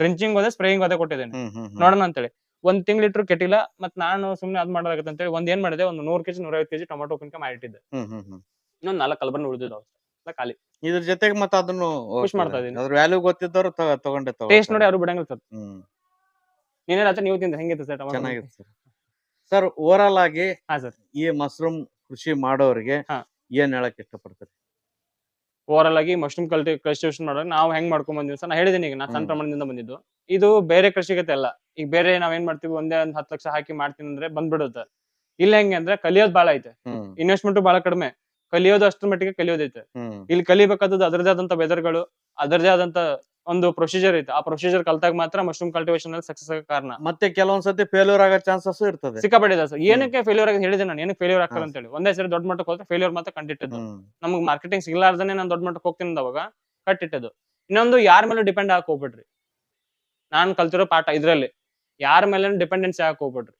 ಡ್ರಿಂಚಿಂಗ್ ಅದೇ ಸ್ಪ್ರೇಯಿಂಗ್ ಅದೇ ಕೊಟ್ಟಿದ್ದೇನೆ. ನೋಡೋಣ ಅಂತೇಳಿ. ಒಂದ್ ತಿಂಗಳು ಇಟ್ರು ಕೆಟ್ಟಿಲ್ಲ ಮತ್ ನಾನು ಸುಮ್ನೆ ಅದ್ ಮಾಡೋದಾಗತ್ತೆ ಅಂತೇಳಿ ಒಂದ್ ಏನ್ ಮಾಡಿದೆ ಒಂದು ನೂರ್ ಕೆಜಿ ನೂರೈವತ್ತು ಕೆಜಿ ಟೊಮೊಟೊ ಉಪ್ಪಿನಕಾಯಿ ಮಾಡಿಟ್ಟಿದ್ದೆ ಹ್ಮ್ ಹ್ಮ್ ಹ್ಮ್. ಇನ್ನೊಂದ್ ನಾಲ್ಕು ಕಲ್ಬರ್ನ ಉಳಿದಿದ್ದಾವೆ ಎಲ್ಲ ಖಾಲಿ. ಇದ್ರ ಜೊತೆಗೆ ಮತ್ತೆ ಅದನ್ನು ಖುಷ್ ಮಾಡ್ತಾ ಇದೀನಿ. ಅದ್ರ ವ್ಯಾಲ್ಯೂ ಗೊತ್ತಿದ್ದವ್ರು ತಗ- ತಗೊಂಡೆ ತಗೋ ಟೇಸ್ಟ್ ನೋಡಿ ಯಾರು ಬಿಡಂಗಿಲ್ಲ ಸರ್. ಹ್ಮ್. ನೀನೇ ರಾತ್ರಿ ನೀವು ತಿಂದ್ರೆ ಹೆಂಗಿತ್ತು ಸರ್ ಟೊಮೊಟೊ? ಚೆನ್ನಾಗಿದೆ ಸರ್. ಸರ್ ಓವರ್ ಆಲ್ ಆಗಿ ಹಾ ಸರ್. ಈ ಮಶ್ರೂಮ್ ಕೃಷಿ ಮಾಡೋರಿಗೆ ಹಾ. ಏನ್ ಹೇಳಕ್ ಇಷ್ಟಪಡ್ತಾರೆ? ಓವರಲ್ ಆಗಿ ಮಶ್ರೂಮ್ ಕಲ್ಟಿ ಕಲ್ಟಿವೇಶನ್ ಮಾಡೋದು ನಾವು ಹೆಂಗ್ ಮಾಡ್ಕೊಂಡ್ ಬಂದಿವಿ ಸರ್? ನಾ ಹೇಳಿದೀನಿ ಈಗ ನಾ ಸಣ್ಣ ಹ್ಮ್. ಪ್ರಮಾಣದಿಂದ ಬಂದಿದ್ದು. ಇದು ಬೇರೆ ಕೃಷಿಗತೆ ಅಲ್ಲ. ಈಗ ಬೇರೆ ನಾವ್ ಏನ್ ಮಾಡ್ತೀವಿ ಒಂದೇ ಒಂದ್ ಹತ್ತು ಲಕ್ಷ ಹಾಕಿ ಮಾಡ್ತೀನಿ ಅಂದ್ರೆ ಬಂದ್ಬಿಡುತ್ತೆ. ಇಲ್ಲ ಹೆಂಗೆ ಅಂದ್ರೆ ಕಲಿಯೋದ್ ಬಾಳ ಐತೆ. ಇನ್ವೆಸ್ಟ್ಮೆಂಟ್ ಬಹಳ ಕಡಿಮೆ. ಕಲಿಯೋದು ಅಷ್ಟರ ಮಟ್ಟಿಗೆ ಕಲಿಯೋದೈತೆ ಇಲ್ಲಿ ಕಲಿಬೇಕಾದದ್ದು ಅದರದೇ ಆದಂತ ವೆದರ್ಗಳು ಅದರದೇ ಆದಂತ ಒಂದು ಪ್ರೊಸೀಜರ್ ಐತೆ. ಆ ಪ್ರೊಸೀಜರ್ ಕಲ್ತಾಗ ಮಾತ್ರ ಮಶ್ರೂಮ್ ಕಲ್ಟಿವೇಶನ್ ಅಲ್ಲಿ ಸಕ್ಸಸ್ ಆಗ ಕಾರಣ. ಮತ್ತೆ ಕೆಲವೊಂದ್ಸತಿ ಫೇಲ್ಯೂರ್ ಆಗೋ ಚಾನ್ಸಸ್ ಇರ್ತದೆ. ಸಿಕ್ಕಾಪಡಿದ ಸರ್. ಏನಕ್ಕೆ ಫೇಲ್ಯೂರ್ ಆಗಿ ಹೇಳಿದೆ ನಾನು. ಏನಕ್ಕೆ ಫೇಲ್ಯೂರ್ ಆಗ್ತಾರೆ ಅಂತ ಹೇಳಿ ಒಂದೇ ಸರಿ ದೊಡ್ಡ ಮಟ್ಟಕ್ಕೆ ಹೋದ್ರೆ ಫೇಲ್ಯೂರ್ ಮಾತ್ರ ಕಂಡಿಟ್ಟದ್ದು. ನಮ್ಗೆ ಮಾರ್ಕೆಟಿಂಗ್ ಸಿಗ್ಲಾರ್ದನೆ ನಾನು ದೊಡ್ಡ ಮಟ್ಟಕ್ಕೆ ಹೋಗ್ತೀನಿ ಅವಾಗ ಕಟ್ಟಿಟ್ಟದು ಇನ್ನೊಂದು ಯಾರ ಮೇಲೂ ಡಿಪೆಂಡ್ ಆಗಿ ಹೋಗ್ಬಿಡ್ರಿ. ನಾನ್ ಕಲ್ತಿರೋ ಪಾಠ ಇದ್ರಲ್ಲಿ. ಯಾರ ಮೇಲೆ ಡಿಪೆಂಡೆನ್ಸಿ ಆಗಕ್ ಹೋಗ್ಬಿಡ್ರಿ.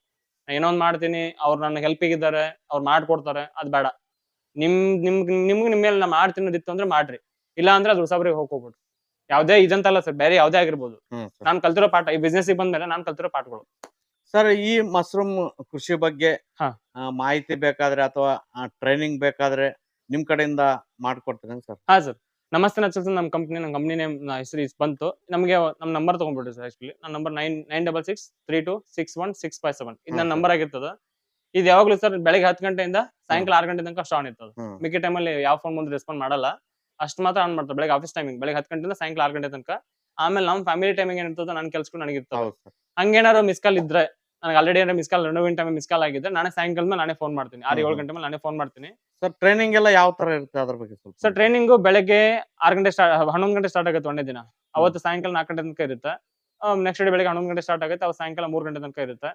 ನಾ ಏನೋ ಒಂದ್ ಮಾಡ್ತೀನಿ ಅವ್ರು ನನ್ನ ಹೆಲ್ಪಿಗಿದ್ದಾರೆ ಅವ್ರು ಮಾಡ್ಕೊಡ್ತಾರೆ ಅದ್ ಬೇಡ. ನಿಮ್ ನಿಮ್ ನಿಮ್ಗೆ ನಿಮ್ ಮೇಲೆ ನಾ ಮಾಡ್ತೀನಿ ಅದಿತ್ತು ಅಂದ್ರೆ ಮಾಡ್ರಿ. ಇಲ್ಲ ಅಂದ್ರೆ ಅದು ಹೊಸಬ್ರಿಗೆ ಹೋಗ್ಬಿಡ್ರಿ. ಯಾವ್ದೇ ಇದಂತಲ್ಲ ಸರ್ ಬೇರೆ ಯಾವ್ದೇ ಆಗಿರ್ಬೋದು. ನಾನ್ ಕಲ್ತಿರೋ ಪಾಠ ಈ ಬಿಸ್ನೆಸ್ ಬಂದ್ಮೇಲೆ ನಾನ್ ಕಲ್ತಿರೋ ಪಾಠಗಳು. ಸರ್ ಈ ಮಶ್ರೂಮ್ ಕೃಷಿ ಬಗ್ಗೆ ಮಾಹಿತಿ ಬೇಕಾದ್ರೆ ಅಥವಾ ಟ್ರೈನಿಂಗ್ ಬೇಕಾದ್ರೆ ನಿಮ್ ಕಡೆಯಿಂದ ಮಾಡ್ಕೊಡ್ತೀನಿ ಸರ್. ಹಾ ಸರ್. ನಮಸ್ತೆ ನಚಲ್ ನಮ್ಮ ಕಂಪ್ನಿ ನಮ್ಮ ಕಂಪ್ನಿ ನೇಮ್ ಹೆಸರು ಇಸ್ ಬಂತು. ನಮಗೆ ನಮ್ಮ ನಂಬರ್ ತೊಗೊಂಡ್ಬಿಡ್ರಿ ಸರ್ ಆಕ್ಚುಲಿ ನನ್ನ number nine nine double six three two six one six five seven ಇದು ನನ್ನ ನಂಬರ್ ಆಗಿರ್ತದೆ. ಇದು ಯಾವಾಗಲೂ ಸರ್ ಬೆಳಗ್ಗೆ ಹತ್ತು ಗಂಟೆಯಿಂದ ಸಾಯಂಕಾಲ ಆರು ಗಂಟೆ ತನಕ ಆನ್ ಇರ್ತದೆ. ಮಿಕ್ಕಿ ಟೈಮಲ್ಲಿ ಯಾವ ಫೋನ್ ಮುಂದೆ ರೆಸ್ಪಾಂಡ್ ಮಾಡಲ್ಲ. ಅಷ್ಟು ಮಾತ್ರ ಆನ್ ಮಾಡ್ತಾರೆ ಬೆಳಗ್ಗೆ ಆಫೀಸ್ ಟೈಮಿಂಗ್ ಬೆಳಗ್ಗೆ ಹತ್ತು ಗಂಟೆಯಿಂದ ಸಾಯಂಕಾಲ ಆರು ಗಂಟೆ ತನಕ. ಆಮೇಲೆ ನಮ್ಮ ಫ್ಯಾಮಿಲಿ ಟೈಮಿಂಗ್ ಏನಿರ್ತದೆ ನನ್ನ ಕೆಲ್ಸಗಳು ನನಗಿರ್ತದೆ. ಹಂಗೇನಾದ್ರು ಮಿಸ್ ಕಾಲ್ ಇದ್ರೆ ನನಗೆ ಆಲ್ರೆಡಿ ಏನಾರ ಮಿಸ್ ಕಾಲ್ ಗಂಟೆ ಟೈಮ್ ಮಿಸ್ ಕಾಲ್ ಆಗಿದ್ರೆ ನಾನೇ ಸಾಯಂಕಾಲ ಮೇಲೆ ನಾನೇ ಫೋನ್ ಮಾಡ್ತೀನಿ. ಆರು ಏಳು. ಗಂಟೆ ಮೇಲೆ ನಾನೇ ಫೋನ್ ಮಾಡ್ತೀನಿ. ಸರ್ ಟ್ರೈನಿಂಗ್ ಎಲ್ಲ ಯಾವ ತರ ಇರುತ್ತೆ ಅದ್ರ ಬಗ್ಗೆ ಸ್ವಲ್ಪ ಸರ್ ಟ್ರೈನಿಂಗು ಬೆಳಗ್ಗೆ ಆರು ಗಂಟೆ ಸ್ಟಾರ್ಟ್ ಹನ್ನೊಂದು ಗಂಟೆ ಸ್ಟಾರ್ಟ್ ಆಗುತ್ತೆ ಒಂದೇ ದಿನ. ಅವತ್ತು ಸಾಯಂಕಾಲ ನಾಲ್ಕು ಗಂಟೆ ತನಕ ಇರುತ್ತೆ. ನೆಕ್ಸ್ಟ್ ಡೇ ಬೆಳಗ್ಗೆ ಹನ್ನೊಂದು ಗಂಟೆ ಸ್ಟಾರ್ಟ್ ಆಗುತ್ತೆ ಅವತ್ತು ಸಾಯಂಕಾಲ ಮೂರು ಗಂಟೆ ತನಕ ಇರುತ್ತೆ.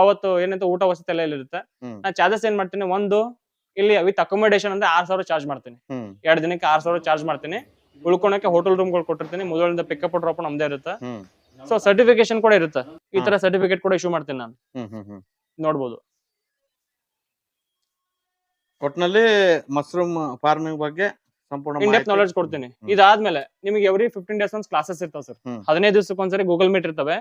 ಅವತ್ತು ಏನಂತ ಊಟ ವಸತಿ ಎಲ್ಲ ಇರುತ್ತೆ. ನಾನು ಚಾರ್ಜಸ್ ಏನ್ ಮಾಡ್ತೀನಿ? ಒಂದು ಇಲ್ಲಿ ವಿತ್ ಅಕೊಮಡೇಷನ್ ಅಂದ್ರೆ ಆರ್ ಸಾವಿರ ಚಾರ್ಜ್ ಮಾಡ್ತೀನಿ. ಎರಡು ದಿನಕ್ಕೆ ಆರ್ ಸಾವಿರ ಚಾರ್ಜ್ ಮಾಡ್ತೀನಿ. ಉಳ್ಕೊಳಕ್ಕೆ ಹೋಟೆಲ್ ರೂಮ್ಗಳು ಕೊಟ್ಟಿರ್ತೀನಿ. ಮೊದಲಿಂದ ಪಿಕಪ್ ಡ್ರಾಪ್ ನಮ್ದೇ ಇರುತ್ತೆ. ಸೊ ಸರ್ಟಿಫಿಕೇಶನ್ ಕೂಡ ಇರುತ್ತೆ. ಈ ತರ ಸರ್ಟಿಫಿಕೇಟ್ ಕೂಡ ಇಶ್ಯೂ ಮಾಡ್ತೀನಿ ನಾನು. ನೋಡಬಹುದು ನೋಡ್ಬೋದು. ಒಟ್ನಲ್ಲಿ ಮಶ್ರೂಮ್ ಫಾರ್ಮಿಂಗ್ ಬಗ್ಗೆ ಸಂಪೂರ್ಣ ಇನ್ ಡೆಪ್ತ್ ನಾಲೆಜ್ ಕೊಡ್ತೀನಿ. ಇದಾದ್ಮೇಲೆ ನಿಮಗೆ ಎವ್ರಿ ಫಿಫ್ಟೀನ್ ಡೇಸ್ ಒಂದ್ ಕ್ಲಾಸಸ್ ಇರ್ತಾವ ಸರ್. ಹದಿನೈದು ದಿವಸಕ್ಕೆ ಒಂದ್ಸರಿ ಗೂಗಲ್ ಮೀಟ್ ಇರ್ತವೆ.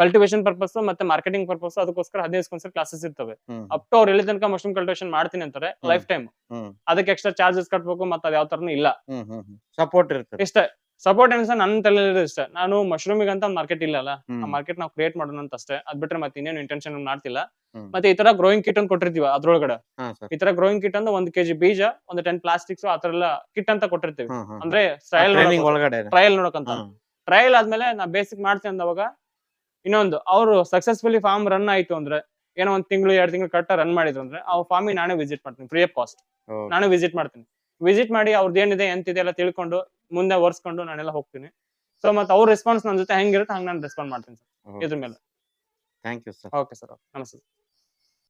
ಕಲ್ಟಿವೇಶನ್ ಪರ್ಪಸ್ ಮತ್ತೆ ಮಾರ್ಕೆಟಿಂಗ್ ಪರ್ಪಸ್ ಅದಕ್ಕೋಸ್ಕರ ಹದಿನೈದು ಒಂದ್ಸರಿ ಕ್ಲಾಸಸ್ ಇರ್ತವೆ. ಅಪ್ ಟು ಅವ್ರು ಎಲ್ಲಿ ತನಕ ಮಶ್ರೂಮ್ ಕಲ್ಟಿವೇಶನ್ ಮಾಡ್ತೀನಿ ಅಂತಾರೆ ಲೈಫ್ ಟೈಮ್ ಅದಕ್ಕೆ ಎಕ್ಸ್ಟ್ರಾ ಚಾರ್ಜಸ್ ಕಟ್ಬೇಕು ಮತ್ತೆ ಅದು ಯಾವ ತರನು ಇಲ್ಲ. ಸಪೋರ್ಟ್ ಇರುತ್ತೆ ಇಷ್ಟೇ. ಸಪೋರ್ಟ್ ಅನ್ಸ ನನ್ನ ತಲೆಯಲ್ಲಿ ಇಷ್ಟ. ನಾನು ಮಶ್ರೂಮಿಗೆ ಅಂತ ಮಾರ್ಕೆಟ್ ಇಲ್ಲ ಅಲ್ಲ ಆ ಮಾರ್ಕೆಟ್ ನಾವು ಕ್ರಿಯೇಟ್ ಮಾಡೋಣ ಅಂತ ಅಷ್ಟೇ. ಅದ್ ಬಿಟ್ರೆ ಮತ್ತೆ ಇನ್ನೇನು ಇಂಟೆನ್ಷನ್ ಮಾಡ್ತಿಲ್ಲ. ಮತ್ತೆ ಈ ತರ ಗ್ರೋಯಿಂಗ್ ಕಿಟ್ ಅಂತ ಕೊಟ್ಟಿರ್ತೀವಿ ಅದ್ರೊಳಗಡೆ. ಈ ತರ ಗ್ರೋಯಿಂಗ್ ಕಿಟ್ ಅಂದ್ರೆ ಒಂದ್ ಕೆಜಿ ಬೀಜ ಒಂದು ಟೆನ್ ಪ್ಲಾಸ್ಟಿಕ್ಸ್ ಆ ತರ ಎಲ್ಲ ಕಿಟ್ ಅಂತ ಕೊಟ್ಟಿರ್ತೀವಿ. ಅಂದ್ರೆ ಟ್ರಯಲ್ ಟ್ರಯಲ್ ನೋಡಕಂತ. ಟ್ರಯಲ್ ಆದ್ಮೇಲೆ ನಾ ಬೇಸಿಕ್ ಮಾಡ್ತೀನಿ ಅಂದವಾಗ ಇನ್ನೊಂದು ಅವರು ಸಕ್ಸಸ್ಫುಲಿ ಫಾರ್ಮ್ ರನ್ ಆಯ್ತು ಅಂದ್ರೆ ಏನೋ ಒಂದ್ ತಿಂಗಳು ಎರಡ್ ತಿಂಗಳು ಕರೆಕ್ಟ್ ರನ್ ಮಾಡಿದ್ರು ಅಂದ್ರೆ ಆ ಫಾರ್ಮಿಗೆ ನಾನೇ ವಿಸಿಟ್ ಮಾಡ್ತೀನಿ ಫ್ರೀ ಆಫ್ ಕಾಸ್ಟ್. ನಾನು ವಿಸಿಟ್ ಮಾಡ್ತೀನಿ. ವಿಸಿಟ್ ಮಾಡಿ ಅವ್ರದ್ದು ಏನಿದೆ ಎಂತಿದೆ ಎಲ್ಲ ತಿಳ್ಕೊಂಡು ಮುಂದೆ ಒರ್ಸ್ಕೊಂಡು ನಾನೆಲ್ಲ ಹೋಗ್ತೀನಿ. ಸೊ ಮತ್ತೆ ಅವ್ರ ರೆಸ್ಪಾನ್ಸ್ ನನ್ನ ಜೊತೆ ಹೆಂಗಿರುತ್ತೆ ಹಂಗೆ ನಾನು ರೆಸ್ಪಾಂಡ್ ಮಾಡ್ತೀನಿ ಸರ್. ಇದ್ರ ಮೇಲೆ. Thank you sir okay sir ನಮಸ್ತೆ.